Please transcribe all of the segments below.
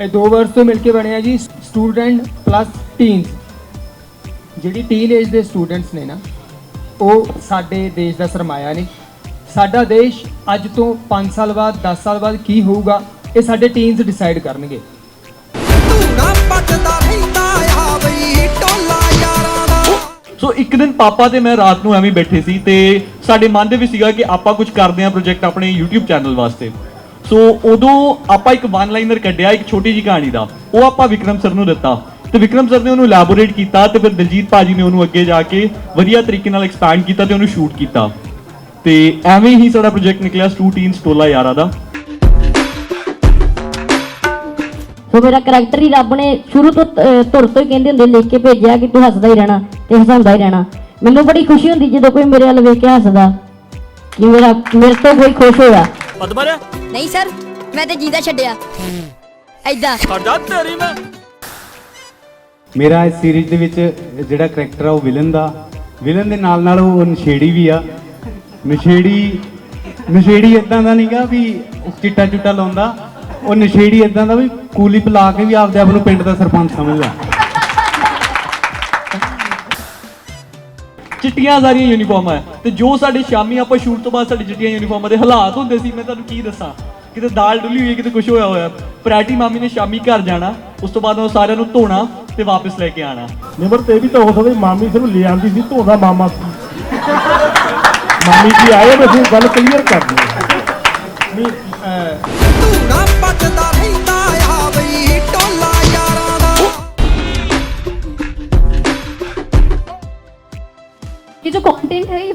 ਇਹ ਦੋ ਵਰਸ ਤੋਂ ਮਿਲ ਕੇ ਬਣਿਆ ਜੀ ਸਟੂਡੈਂਟ ਪਲੱਸ ਟੀਨਸ ਜਿਹੜੀ ਟੀਨ ਏਜ ਦੇ ਸਟੂਡੈਂਟਸ ਨੇ ਨਾ ਉਹ ਸਾਡੇ ਦੇਸ਼ ਦਾ ਸਰਮਾਇਆ ਨੇ। ਸਾਡਾ ਦੇਸ਼ ਅੱਜ ਤੋਂ 5 ਸਾਲ ਬਾਅਦ 10 ਸਾਲ ਬਾਅਦ ਕੀ ਹੋਊਗਾ ਇਹ ਸਾਡੇ ਟੀਨਸ ਡਿਸਾਈਡ ਕਰਨਗੇ। ਧੂਣਾ ਪੱਟਦਾ ਰਹਿੰਦਾ ਆ ਬਈ ਟੋਲਾ ਯਾਰਾਂ ਦਾ। ਸੋ ਇੱਕ ਦਿਨ ਪਾਪਾ ਤੇ ਮੈਂ ਰਾਤ ਨੂੰ ਐਵੇਂ ਬੈਠੇ ਸੀ ਤੇ ਸਾਡੇ ਮਨ ਦੇ ਵਿੱਚ ਸੀਗਾ ਕਿ ਆਪਾਂ ਕੁਝ ਕਰਦੇ ਹਾਂ ਪ੍ਰੋਜੈਕਟ ਆਪਣੇ YouTube ਚੈਨਲ ਵਾਸਤੇ। ਸੋ ਉਦੋਂ ਆਪਾਂ ਇੱਕ ਵਨ ਲਾਈਨਰ ਕੱਢਿਆ ਇੱਕ ਛੋਟੀ ਜੀ ਕਹਾਣੀ ਦਾ। ਉਹ ਆਪਾਂ ਵਿਕਰਮ ਸਰ ਨੂੰ ਦਿੱਤਾ। ਤੇ ਵਿਕਰਮ ਸਰ ਨੇ ਉਹਨੂੰ ਐਲੈਬੋਰੇਟ ਕੀਤਾ ਤੇ ਫਿਰ ਦਲਜੀਤ ਭਾਜੀ ਨੇ ਉਹਨੂੰ ਅੱਗੇ ਜਾ ਕੇ ਵਧੀਆ ਤਰੀਕੇ ਨਾਲ ਐਕਸਪੈਂਡ ਕੀਤਾ ਤੇ ਉਹਨੂੰ ਸ਼ੂਟ ਕੀਤਾ। ਤੇ ਐਵੇਂ ਹੀ ਸਾਡਾ ਪ੍ਰੋਜੈਕਟ ਨਿਕਲਿਆ ਸਟੂ ਟੀਨਸ ਟੋਲਾ ਯਾਰਾ ਦਾ। ਸੋ ਮੇਰਾ ਕਰੈਕਟਰ ਹੀ ਰੱਬ ਨੇ ਸ਼ੁਰੂ ਤੋਂ ਅਹ, ਧੁਰ ਤੋਂ ਹੀ ਕਹਿੰਦੇ ਹੁੰਦੇ ਲਿਖ ਕੇ ਭੇਜਿਆ ਕਿ ਤੂੰ ਹੱਸਦਾ ਹੀ ਰਹਿਣਾ ਤੇ ਹਸਾਉਂਦਾ ਹੀ ਰਹਿਣਾ। ਮੈਨੂੰ ਬੜੀ ਖੁਸ਼ੀ ਹੁੰਦੀ ਜਦੋਂ ਕੋਈ ਮੇਰੇ ਵੱਲ ਵੇਖ ਕੇ ਹੱਸਦਾ। ਕਿ ਮੇਰਾ ਮੇਰੇ ਤੋਂ ਕੋਈ ਖੁਸ਼ ਹੋਇਆ। ਨਹੀਂ ਸਰ ਮੈਂ ਤੇ ਜੀਦਾ ਛੱਡਿਆ। ਐਦਾਂ ਮੇਰਾ ਇਸ ਸੀਰੀਜ਼ ਦੇ ਵਿੱਚ ਜਿਹੜਾ ਕਰੈਕਟਰ ਆ ਉਹ ਵਿਲਨ ਦਾ। ਵਿਲਨ ਦੇ ਨਾਲ ਨਾਲ ਉਹ ਨਸ਼ੇੜੀ ਵੀ ਆ। ਨਸ਼ੇੜੀ ਨਸ਼ੇੜੀ ਇਦਾਂ ਦਾ ਨਹੀਂਗਾ ਵੀ ਚਿੱਟਾ ਚੁੱਟਾ ਲਾਉਂਦਾ। ਉਹ ਨਸ਼ੇੜੀ ਇਦਾਂ ਦਾ ਵੀ ਕੂਲੀ ਪਿਲਾ ਕੇ ਵੀ ਆਪਦੇ ਆਪ ਨੂੰ ਪਿੰਡ ਦਾ ਸਰਪੰਚ ਸਮਝਦਾ। ਚਿੱਟੀਆਂ ਸਾਰੀਆਂ ਯੂਨੀਫਾਰਮਾਂ ਹੈ। ਤੇ ਜੋ ਸਾਡੇ ਸ਼ਾਮੀ ਆਪਾਂ ਸ਼ੂਟ ਤੋਂ ਬਾਅਦ ਸਾਡੀ ਚਿੱਟੀਆਂ ਯੂਨੀਫਾਰਮਾਂ ਦੇ ਹਾਲਾਤ ਹੁੰਦੇ ਸੀ ਮੈਂ ਤੁਹਾਨੂੰ ਕੀ ਦੱਸਾਂ? ਕਿਤੇ ਦਾਲ ਡੁੱਲੀ ਹੋਈ ਕਿਤੇ ਕੁਝ ਹੋਇਆ ਹੋਇਆ। ਪ੍ਰੈਟੀ ਮਾਮੀ ਨੇ ਸ਼ਾਮੀ ਘਰ ਜਾਣਾ ਉਸ ਤੋਂ ਬਾਅਦ ਉਹ ਸਾਰਿਆਂ ਨੂੰ ਧੋਣਾ ਤੇ ਵਾਪਸ ਲੈ ਕੇ ਆਣਾ। ਨਿਮਰ ਤੇ ਵੀ ਤਾਂ ਹੋ ਸਕਦਾ ਮਾਮੀ ਸਿਰਫ ਲੈ ਆਂਦੀ ਸੀ ਧੋਦਾ ਮਾਮਾ ਸੀ। ਮਾਮੀ ਜੀ ਆਏ ਅਸੀਂ ਗੱਲ ਕਲੀਅਰ ਕਰ ਦਈਏ ਨਹੀਂ ਧੂਣਾ ਪੱਟਦਾ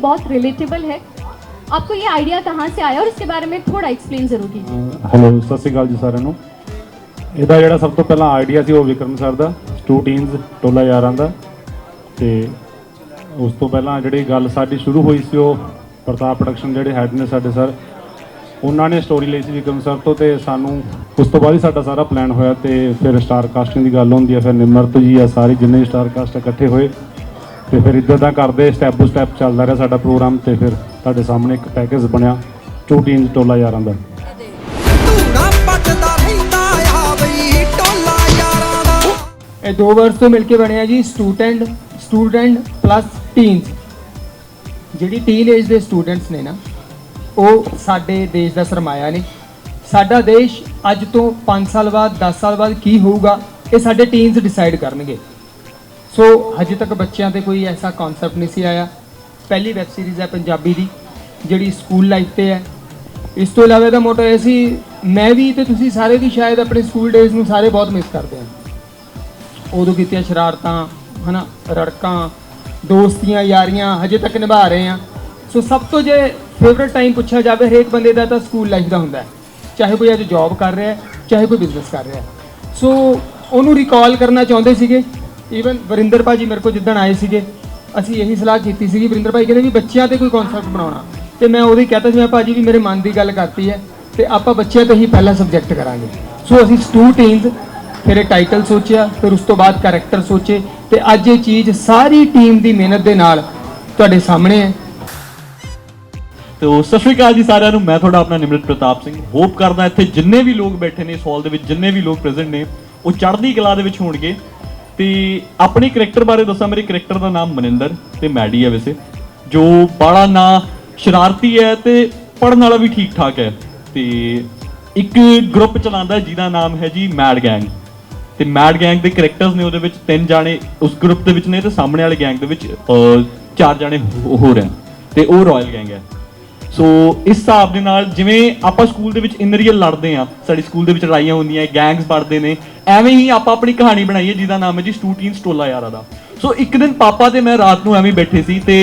बहुत रिलेटेबल है आपको ये आइडिया कहाँ से आया और इसके बारे में थोड़ा एक्सप्लेन जरूर कीजिए ਹੈਲੋ ਸਤਿ ਸ਼੍ਰੀ ਅਕਾਲ ਜੀ ਸਾਰਿਆਂ ਨੂੰ ਇਹਦਾ ਜਿਹੜਾ ਸਭ ਤੋਂ ਪਹਿਲਾਂ ਆਈਡੀਆ ਸੀ ਉਹ ਵਿਕਰਮ ਸਰ ਦਾ ਟੂ ਟੀਨਸ ਟੋਲਾ ਯਾਰਾਂ ਦਾ ਤੇ ਉਸ ਤੋਂ ਪਹਿਲਾਂ ਜਿਹੜੀ ਗੱਲ ਸਾਡੀ ਸ਼ੁਰੂ ਹੋਈ ਸੀ ਉਹ ਪ੍ਰਤਾਪ ਪ੍ਰੋਡਕਸ਼ਨ ਜਿਹੜੇ ਹੈਡ ਨੇ ਸਾਡੇ ਸਰ ਉਹਨਾਂ ਨੇ ਸਟੋਰੀ ਲਈ ਸੀ ਵਿਕਰਮ ਸਰ ਤੋਂ ਤੇ ਸਾਨੂੰ ਉਸ ਤੋਂ ਬਾਅਦ ਹੀ ਸਾਡਾ ਸਾਰਾ ਪਲਾਨ ਹੋਇਆ ਤੇ ਫਿਰ ਸਟਾਰ ਕਾਸਟਿੰਗ ਦੀ ਗੱਲ ਹੁੰਦੀ ਹੈ ਫਿਰ ਨਿਮਰਤ ਜੀ ਆ ਸਾਰੇ ਜਿੰਨੇ ਸਟਾਰ ਕਾਸਟ ਇਕੱਠੇ ਹੋਏ ਤੇ ਫਿਰ ਇਦਾਂ ਦਾ ਕਰਦੇ ਸਟੈਪ ਬੂ ਸਟੈਪ ਚੱਲਦਾ ਰਿਹਾ ਸਾਡਾ ਪ੍ਰੋਗਰਾਮ ਤੇ ਫਿਰ ਤੁਹਾਡੇ ਸਾਹਮਣੇ ਇੱਕ ਪੈਕੇਜ ਬਣਿਆ ਟੂ ਟੀਨਸ ਟੋਲਾ ਯਾਰਾਂ ਦਾ। ਇਹ ਦੋ ਵਰਡਸ ਤੋਂ ਮਿਲ ਕੇ ਬਣਿਆ ਜੀ ਸਟੂਡੈਂਟ ਸਟੂਡੈਂਟ ਪਲੱਸ ਟੀਨਸ ਜਿਹੜੀ ਟੀਨ ਏਜ ਦੇ ਸਟੂਡੈਂਟਸ ਨੇ ਨਾ, ਉਹ ਸਾਡੇ ਦੇਸ਼ ਦਾ ਸਰਮਾਇਆ ਨੇ। ਸਾਡਾ ਦੇਸ਼ ਅੱਜ ਤੋਂ 5 ਸਾਲ ਬਾਅਦ 10 ਸਾਲ ਬਾਅਦ ਕੀ ਹੋਊਗਾ, ਇਹ ਸਾਡੇ ਟੀਨਸ ਡਿਸਾਈਡ ਕਰਨਗੇ। ਸੋ ਹਜੇ ਤੱਕ ਬੱਚਿਆਂ ਤੇ ਕੋਈ ਐਸਾ ਕਨਸੈਪਟ ਨਹੀਂ ਸੀ ਆਇਆ। ਪਹਿਲੀ ਵੈਬ ਸੀਰੀਜ਼ ਹੈ ਪੰਜਾਬੀ ਦੀ, ਜਿਹੜੀ ਸਕੂਲ ਲਾਈਫ ਤੇ ਹੈ। ਇਸ ਤੋਂ ਇਲਾਵਾ ਇਹਦਾ ਮੋਟੋ ਇਹ ਸੀ, ਮੈਂ ਵੀ ਤੇ ਤੁਸੀਂ ਸਾਰੇ ਵੀ ਸ਼ਾਇਦ ਆਪਣੇ ਸਕੂਲ ਡੇਜ਼ ਨੂੰ ਸਾਰੇ ਬਹੁਤ ਮਿਸ ਕਰਦੇ ਹਾਂ। ਉਦੋਂ ਕੀਤੀਆਂ ਸ਼ਰਾਰਤਾਂ, ਹਨਾ, ਰੜਕਾਂ, ਦੋਸਤੀਆਂ, ਯਾਰੀਆਂ, ਹਜੇ ਤੱਕ ਨਿਭਾ ਰਹੇ ਆ ਸੋ ਸਭ ਤੋਂ ਜੇ ਫੇਵਰਿਟ ਟਾਈਮ ਪੁੱਛਿਆ ਜਾਵੇ ਹਰੇਕ ਬੰਦੇ ਦਾ, ਤਾਂ ਸਕੂਲ ਲਾਈਫ ਦਾ ਹੁੰਦਾ ਚਾਹੇ ਕੋਈ ਅੱਜ ਜੌਬ ਕਰ ਰਿਹਾ ਚਾਹੇ ਕੋਈ ਬਿਜ਼ਨਸ ਕਰ ਰਿਹਾ ਸੋ ਉਹਨੂੰ ਰਿਕਾਲ ਕਰਨਾ ਚਾਹੁੰਦੇ ਸੀਗੇ। ਈਵਨ ਵਰਿੰਦਰ ਭਾਜੀ ਮੇਰੇ ਕੋਲ ਜਿੱਦਣ ਆਏ ਸੀਗੇ, ਅਸੀਂ ਇਹੀ ਸਲਾਹ ਕੀਤੀ ਸੀਗੀ, ਵਰਿੰਦਰ ਭਾਈ ਕਹਿੰਦੇ ਵੀ ਬੱਚਿਆਂ ਤੇ ਕੋਈ ਕਨਸੈਪਟ ਬਣਾਉਣਾ। ਤੇ ਮੈਂ ਉਹਦੀ ਕਹਤਾ ਸੀ, ਮੈਂ ਭਾਜੀ ਵੀ ਮੇਰੇ ਮਨ ਦੀ ਗੱਲ ਕਰਤੀ ਹੈ, ਤੇ ਆਪਾਂ ਬੱਚਿਆਂ ਤੇ ਹੀ ਪਹਿਲਾ ਸਬਜੈਕਟ ਕਰਾਂਗੇ। ਸੋ ਅਸੀਂ ਸਟੂ ਟੀਮਸ ਫਿਰ ਇਹ ਟਾਈਟਲ ਸੋਚਿਆ, ਫਿਰ ਉਸ ਤੋਂ ਬਾਅਦ ਕੈਰੈਕਟਰ ਸੋਚੇ, ਤੇ ਅੱਜ ਇਹ ਚੀਜ਼ ਸਾਰੀ ਟੀਮ ਦੀ ਮਿਹਨਤ ਦੇ ਨਾਲ ਤੁਹਾਡੇ ਸਾਹਮਣੇ ਹੈ। ਤੋ ਸਤਿ ਸ਼੍ਰੀ ਅਕਾਲ ਜੀ ਸਾਰਿਆਂ ਨੂੰ, ਮੈਂ ਤੁਹਾਡਾ ਆਪਣਾ ਨਿਮਰਤ ਪ੍ਰਤਾਪ ਸਿੰਘ। ਹੋਪ ਕਰਦਾ ਇੱਥੇ ਜਿੰਨੇ ਵੀ ਲੋਕ ਬੈਠੇ ਨੇ, ਇਸ ਹਾਲ ਦੇ ਵਿੱਚ ਜਿੰਨੇ ਵੀ ਲੋਕ ਪ੍ਰੈਜ਼ੈਂਟ ਨੇ, ਉਹ ਚੜ੍ਹਦੀ ਕਲਾ ਦੇ ਵਿੱਚ ਹੋਣਗੇ। ਤੇ ਆਪਣੀ ਕਰੈਕਟਰ ਬਾਰੇ ਦੱਸਾਂ, ਮੇਰੇ ਕਰੈਕਟਰ ਦਾ ਨਾਮ ਮਨਿੰਦਰ ਤੇ ਮੈਡੀ ਹੈ ਵੈਸੇ, ਜੋ ਬੜਾ ਨਾ ਸ਼ਰਾਰਤੀ ਹੈ ਤੇ ਪੜਨ ਵਾਲਾ ਵੀ ਠੀਕ ਠਾਕ ਹੈ। ਤੇ ਇੱਕ ਗਰੁੱਪ ਚਲਾਉਂਦਾ ਜਿਹਦਾ ਨਾਮ ਹੈ ਜੀ ਮੈਡ ਗੈਂਗ ਤੇ ਮੈਡ ਗੈਂਗ ਦੇ ਕੈਰੈਕਟਰਸ ਨੇ ਉਹਦੇ ਵਿੱਚ ਤਿੰਨ ਜਾਣੇ ਉਸ ਗਰੁੱਪ ਦੇ ਵਿੱਚ ਨੇ ਤੇ ਸਾਹਮਣੇ ਵਾਲੇ ਗੈਂਗ ਦੇ ਵਿੱਚ ਚਾਰ ਜਾਣੇ ਹੋਰ ਹੈ ਤੇ ਉਹ ਰਾਇਲ ਗੈਂਗ ਹੈ। ਸੋ ਇਸ ਹਿਸਾਬ ਦੇ ਨਾਲ ਜਿਵੇਂ ਆਪਾਂ ਸਕੂਲ ਦੇ ਵਿੱਚ ਇਨ ਰੀਅਲ ਲੜਦੇ ਆ ਸਾਡੇ ਸਕੂਲ ਦੇ ਵਿੱਚ ਲੜਾਈਆਂ ਹੁੰਦੀਆਂ ਗੈਂਗਸ ਬਣਦੇ ਨੇ, ਐਵੇਂ ਹੀ ਆਪਾਂ ਆਪਣੀ ਕਹਾਣੀ ਬਣਾਈਏ ਜਿਹਦਾ ਨਾਮ ਹੈ ਜੀ ਸਟੂਟੀਨ ਸਟੋਲਾ ਯਾਰਾ ਦਾ। ਸੋ ਇੱਕ ਦਿਨ ਪਾਪਾ ਤੇ ਮੈਂ ਰਾਤ ਨੂੰ ਐਵੇਂ ਬੈਠੇ ਸੀ ਤੇ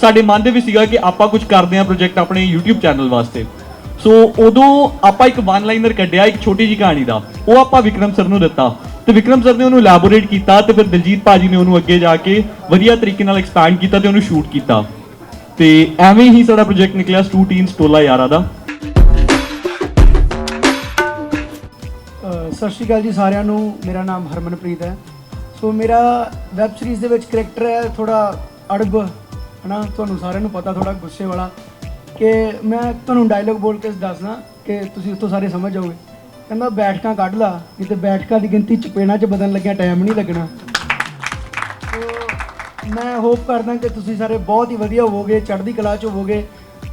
ਸਾਡੇ ਮਨ ਦੇ ਵਿੱਚ ਸੀਗਾ ਕਿ ਆਪਾਂ ਕੁਝ ਕਰਦੇ ਆ ਪ੍ਰੋਜੈਕਟ ਆਪਣੇ YouTube ਚੈਨਲ ਵਾਸਤੇ। ਸੋ ਉਦੋਂ ਆਪਾਂ ਇੱਕ ਵਨ ਲਾਈਨਰ ਕੱਢਿਆ, ਇੱਕ ਛੋਟੀ ਜੀ ਕਹਾਣੀ ਦਾ। ਉਹ ਆਪਾਂ ਵਿਕਰਮ ਸਰ ਨੂੰ ਦਿੱਤਾ। ਤੇ ਵਿਕਰਮ ਸਰ ਨੇ ਉਹਨੂੰ ਐਲੈਬੋਰੇਟ ਕੀਤਾ ਤੇ ਫਿਰ ਦਲਜੀਤ ਭਾਜੀ ਨੇ ਉਹਨੂੰ ਅੱਗੇ ਜਾ ਕੇ ਵਧੀਆ ਤਰੀਕੇ ਨਾਲ ਐਕਸਪੈਂਡ ਕੀਤਾ ਤੇ ਉਹਨੂੰ ਸ਼ੂਟ ਕੀਤਾ। ਤੇ ਐਵੇਂ ਹੀ ਸਾਡਾ ਪ੍ਰੋਜੈਕਟ ਨਿਕਲਿਆ ਸਟੂ ਟੀਨਸ ਟੋਲਾ ਯਾਰਾ ਦਾ। ਸਤਿ ਸ਼੍ਰੀ ਅਕਾਲ ਜੀ ਸਾਰਿਆਂ ਨੂੰ। ਮੇਰਾ ਨਾਮ ਹਰਮਨਪ੍ਰੀਤ ਹੈ। ਸੋ ਮੇਰਾ ਵੈਬ ਸੀਰੀਜ਼ ਦੇ ਵਿੱਚ ਕਰੈਕਟਰ ਹੈ ਥੋੜਾ ਅੜਬ, ਹਨਾ? ਤੁਹਾਨੂੰ ਸਾਰਿਆਂ ਨੂੰ ਪਤਾ ਥੋੜਾ ਗੁੱਸੇ ਵਾਲਾ ਕਿ ਮੈਂ ਤੁਹਾਨੂੰ ਡਾਇਲੋਗ ਬੋਲ ਕੇ ਦੱਸਦਾ ਕਿ ਤੁਸੀਂ ਉਸ ਤੋਂ ਸਾਰੇ ਸਮਝ ਜਾਓਗੇ। ਕਹਿੰਦਾ ਬੈਠਕਾਂ ਕੱਢ ਲਾ ਕਿਤੇ ਬੈਠਕਾਂ ਦੀ ਗਿਣਤੀ ਚਪੇੜਾਂ 'ਚ ਬਦਲਣ ਲੱਗਿਆ ਟਾਈਮ ਨਹੀਂ ਲੱਗਣਾ। ਮੈਂ ਹੋਪ ਕਰਦਾ ਕਿ ਤੁਸੀਂ ਸਾਰੇ ਬਹੁਤ ਹੀ ਵਧੀਆ ਹੋਵੋਗੇ, ਚੜ੍ਹਦੀ ਕਲਾ 'ਚ ਹੋਵੋਗੇ।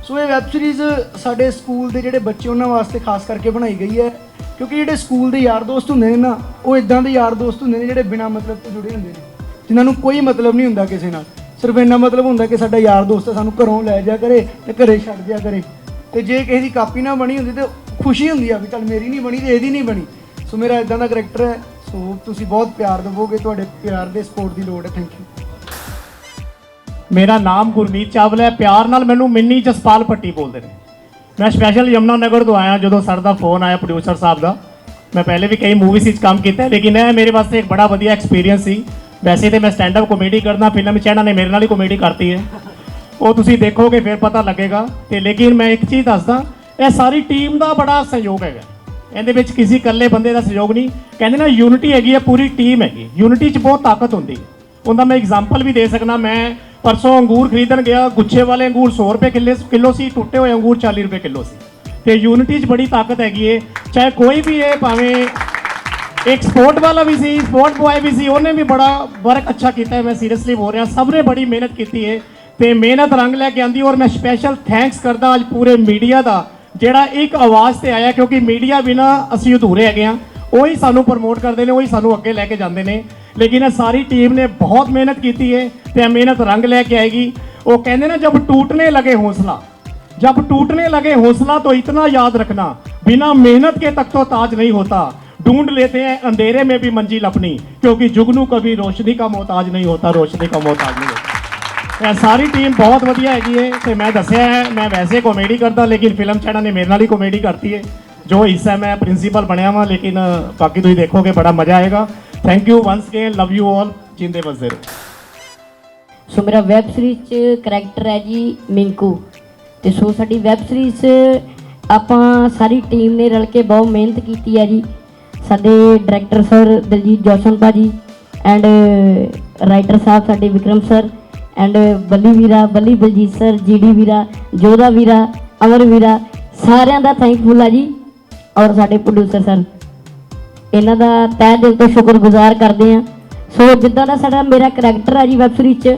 ਸੋ ਇਹ ਵੈਬ ਸੀਰੀਜ਼ ਸਾਡੇ ਸਕੂਲ ਦੇ ਜਿਹੜੇ ਬੱਚੇ ਉਹਨਾਂ ਵਾਸਤੇ ਖਾਸ ਕਰਕੇ ਬਣਾਈ ਗਈ ਹੈ। ਕਿਉਂਕਿ ਜਿਹੜੇ ਸਕੂਲ ਦੇ ਯਾਰ ਦੋਸਤ ਹੁੰਦੇ ਨੇ ਨਾ, ਉਹ ਇਦਾਂ ਦੇ ਯਾਰ ਦੋਸਤ ਹੁੰਦੇ ਨੇ ਜਿਹੜੇ ਬਿਨਾਂ ਮਤਲਬ ਤੋਂ ਜੁੜੇ ਹੁੰਦੇ ਨੇ। ਜਿਨ੍ਹਾਂ ਨੂੰ ਕੋਈ ਮਤਲਬ ਨਹੀਂ ਹੁੰਦਾ ਕਿਸੇ ਨਾਲ। ਸਿਰਫ ਇੰਨਾ ਮਤਲਬ ਹੁੰਦਾ ਕਿ ਸਾਡਾ ਯਾਰ ਦੋਸਤ ਸਾਨੂੰ ਘਰੋਂ ਲੈ ਜਾ ਕਰੇ ਤੇ ਘਰੇ ਛੱਡ ਜਾ ਕਰੇ। ਤੇ ਜੇ ਕਿਸੇ ਦੀ ਕਾਪੀ ਨਾ ਬਣੀ ਹੁੰਦੀ ਤੇ ਖੁਸ਼ੀ ਹੁੰਦੀ ਆ ਵੀ ਚੱਲ ਮੇਰੀ ਨਹੀਂ ਬਣੀ ਤੇ ਇਹਦੀ ਨਹੀਂ ਬਣੀ। ਸੋ ਮੇਰਾ ਇਦਾਂ ਦਾ ਕਰੈਕਟਰ ਹੈ। ਸੋ ਤੁਸੀਂ ਬਹੁਤ ਪਿਆਰ ਦਿਵੋਗੇ, ਤੁਹਾਡੇ ਪਿਆਰ ਦੇ ਸਪੋਰਟ ਦੀ ਲੋੜ ਹੈ। ਥੈਂਕ ਯੂ ਮੇਰਾ ਨਾਮ ਗੁਰਮੀਤ ਚਾਵਲਾ ਹੈ। ਪਿਆਰ ਨਾਲ ਮੈਨੂੰ ਮਿੰਨੀ ਜਸਪਾਲ ਪੱਟੀ ਬੋਲਦੇ ਨੇ। ਮੈਂ ਸਪੈਸ਼ਲ ਯਮਨਾ ਨਗਰ ਤੋਂ ਆਇਆ ਜਦੋਂ ਸਰ ਦਾ ਫੋਨ ਆਇਆ ਪ੍ਰੋਡਿਊਸਰ ਸਾਹਿਬ ਦਾ। ਮੈਂ ਪਹਿਲੇ ਵੀ ਕਈ ਮੂਵੀਜ਼ ਵਿੱਚ ਕੰਮ ਕੀਤਾ ਲੇਕਿਨ ਇਹ ਮੇਰੇ ਵਾਸਤੇ ਇੱਕ ਬੜਾ ਵਧੀਆ ਐਕਸਪੀਰੀਅੰਸ ਸੀ। ਵੈਸੇ ਤੇ ਮੈਂ ਸਟੈਂਡ ਅਪ ਕਾਮੇਡੀ ਕਰਦਾ, ਫਿਲਮ ਵਿੱਚ ਇਹਨਾਂ ਨੇ ਮੇਰੇ ਨਾਲ ਹੀ ਕਾਮੇਡੀ ਕਰਤੀ ਹੈ। ਉਹ ਤੁਸੀਂ ਦੇਖੋਗੇ, ਫਿਰ ਪਤਾ ਲੱਗੇਗਾ। ਤੇ ਲੇਕਿਨ ਮੈਂ ਇੱਕ ਚੀਜ਼ ਦੱਸਦਾ, ਇਹ ਸਾਰੀ ਟੀਮ ਦਾ ਬੜਾ ਸਹਿਯੋਗ ਹੈਗਾ। ਇਹਦੇ ਵਿੱਚ ਕਿਸੇ ਇਕੱਲੇ ਬੰਦੇ ਦਾ ਸਹਿਯੋਗ ਨਹੀਂ। ਕਹਿੰਦੇ ਨਾ ਯੂਨਿਟੀ ਹੈਗੀ ਹੈ, ਪੂਰੀ ਟੀਮ ਹੈਗੀ। ਯੂਨਿਟੀ 'ਚ ਬਹੁਤ ਤਾਕਤ ਹੁੰਦੀ ਹੈ। ਉਹਦਾ ਮੈਂ ਐਗਜ਼ਾਮਪਲ ਵੀ ਦੇ ਸਕਦਾ, ਮੈਂ ਪਰਸੋਂ ਅੰਗੂਰ ਖਰੀਦਣ ਗਿਆ, ਗੁੱਛੇ ਵਾਲੇ ਅੰਗੂਰ 100 ਰੁਪਏ ਕਿੱਲੇ ਕਿਲੋ ਸੀ, ਟੁੱਟੇ ਹੋਏ ਅੰਗੂਰ 40 ਰੁਪਏ ਕਿਲੋ ਸੀ। ਤੇ ਯੂਨਿਟੀ 'ਚ ਬੜੀ ਤਾਕਤ ਹੈਗੀ ਏ, ਚਾਹੇ ਕੋਈ ਵੀ ਇਹ ਭਾਵੇਂ ਇੱਕ ਸਪੋਰਟ ਵਾਲਾ ਵੀ ਸੀ ਸਪੋਰਟ ਬॉय ਵੀ ਸੀ, ਉਹਨੇ ਵੀ ਬੜਾ ਵਰਕ ਅੱਛਾ ਕੀਤਾ ਮੈਂ ਸੀਰੀਅਸਲੀ ਬੋਲ ਰਿਹਾ। ਸਭ ਨੇ ਬੜੀ ਮਿਹਨਤ ਕੀਤੀ ਹੈ ਤੇ ਮਿਹਨਤ ਰੰਗ ਲੈ ਕੇ ਆਂਦੀ ਔਰ ਮੈਂ ਸਪੈਸ਼ਲ ਥੈਂਕਸ ਕਰਦਾ ਅੱਜ ਪੂਰੇ ਮੀਡੀਆ ਦਾ, ਜਿਹੜਾ ਇੱਕ ਆਵਾਜ਼ ਤੇ ਆਇਆ, ਕਿਉਂਕਿ ਮੀਡੀਆ ਬਿਨਾ ਅਸੀਂ ਅਧੂਰੇ ਹੈਗੇ ਆ। ਉਹੀ ਸਾਨੂੰ ਪ੍ਰਮੋਟ ਕਰਦੇ ਨੇ ਉਹੀ ਸਾਨੂੰ ਅੱਗੇ ਲੈ ਕੇ ਜਾਂਦੇ ਨੇ ਲੇਕਿਨ ਇਹ ਸਾਰੀ ਟੀਮ ਨੇ ਬਹੁਤ ਮਿਹਨਤ ਕੀਤੀ ਹੈ ਤੇ ਇਹ ਮਿਹਨਤ ਰੰਗ ਲੈ ਕੇ ਆਏਗੀ ਉਹ ਕਹਿੰਦੇ ਨਾ ਜਬ ਟੂਟਨੇ ਲਗੇ ਹੌਸਲਾ जब टूटने लगे हौसला तो इतना याद रखना बिना मेहनत के तक तो ताज नहीं होता ढूंढ लेते हैं अंधेरे में भी मंजिल अपनी क्योंकि जुगनू कभी रोशनी का मोहताज नहीं होता रोशनी का मोहताज नहीं होता ਇਹ ਸਾਰੀ ਟੀਮ ਬਹੁਤ ਵਧੀਆ ਹੈਗੀ ਹੈ ਤੇ ਮੈਂ ਦੱਸਿਆ ਹੈ ਮੈਂ ਵੈਸੇ ਕਾਮੇਡੀ ਕਰਦਾ ਲੇਕਿਨ ਫਿਲਮ ਚੈਨਲ ਨੇ ਮੇਰੇ ਨਾਲ ਹੀ ਕਾਮੇਡੀ ਕਰਤੀ ਹੈ ਜੋ ਹਿੱਸਾ ਮੈਂ ਪ੍ਰਿੰਸੀਪਲ ਬਣਿਆ ਵਾਂ, ਲੇਕਿਨ ਬਾਕੀ ਤੁਸੀਂ ਦੇਖੋਗੇ, ਬੜਾ ਮਜ਼ਾ ਆਏਗਾ। Thank you once again love you all ਜਿੰਦੇ ਵਸਦੇ ਸੋ ਮੇਰਾ ਵੈਬ ਸੀਰੀਜ਼ ਚ ਕਰੈਕਟਰ ਹੈ ਜੀ ਮਿੰਕੂ। ਤੇ ਸੋ ਸਾਡੀ ਵੈਬ ਸੀਰੀਜ਼ ਆਪਾਂ ਸਾਰੀ ਟੀਮ ਨੇ ਰਲ ਕੇ ਬਹੁਤ ਮਿਹਨਤ ਕੀਤੀ ਹੈ ਜੀ। ਸਾਡੇ ਡਾਇਰੈਕਟਰ ਸਰ ਦਲਜੀਤ ਜੋਸ਼ਨ ਭਾਜੀ ਐਂਡ ਰਾਈਟਰ ਸਾਹਿਬ ਸਾਡੇ ਵਿਕਰਮ ਸਰ ਐਂਡ ਬੱਲੀ ਵੀਰਾ, ਬੱਲੀ ਬਲਜੀਤ ਸਰ ਜੀਡੀ ਵੀਰਾ ਜੋਦਾ ਵੀਰਾ, ਅਮਰ ਵੀਰਾ, ਸਾਰਿਆਂ ਦਾ ਥੈਂਕਫੁਲ ਆ ਜੀ। ਔਰ ਸਾਡੇ ਪ੍ਰੋਡਿਊਸਰ ਸਰ ਇਹਨਾਂ ਦਾ ਤਹਿ ਦਿਲ ਤੋਂ ਸ਼ੁਕਰਗੁਜ਼ਾਰ ਕਰਦੇ ਆ ਸੋ ਜਿੱਦਾਂ ਦਾ ਸਾਡਾ ਮੇਰਾ ਕਰੈਕਟਰ ਆ ਜੀ ਵੈਬ ਸੀਰੀਜ਼ 'ਚ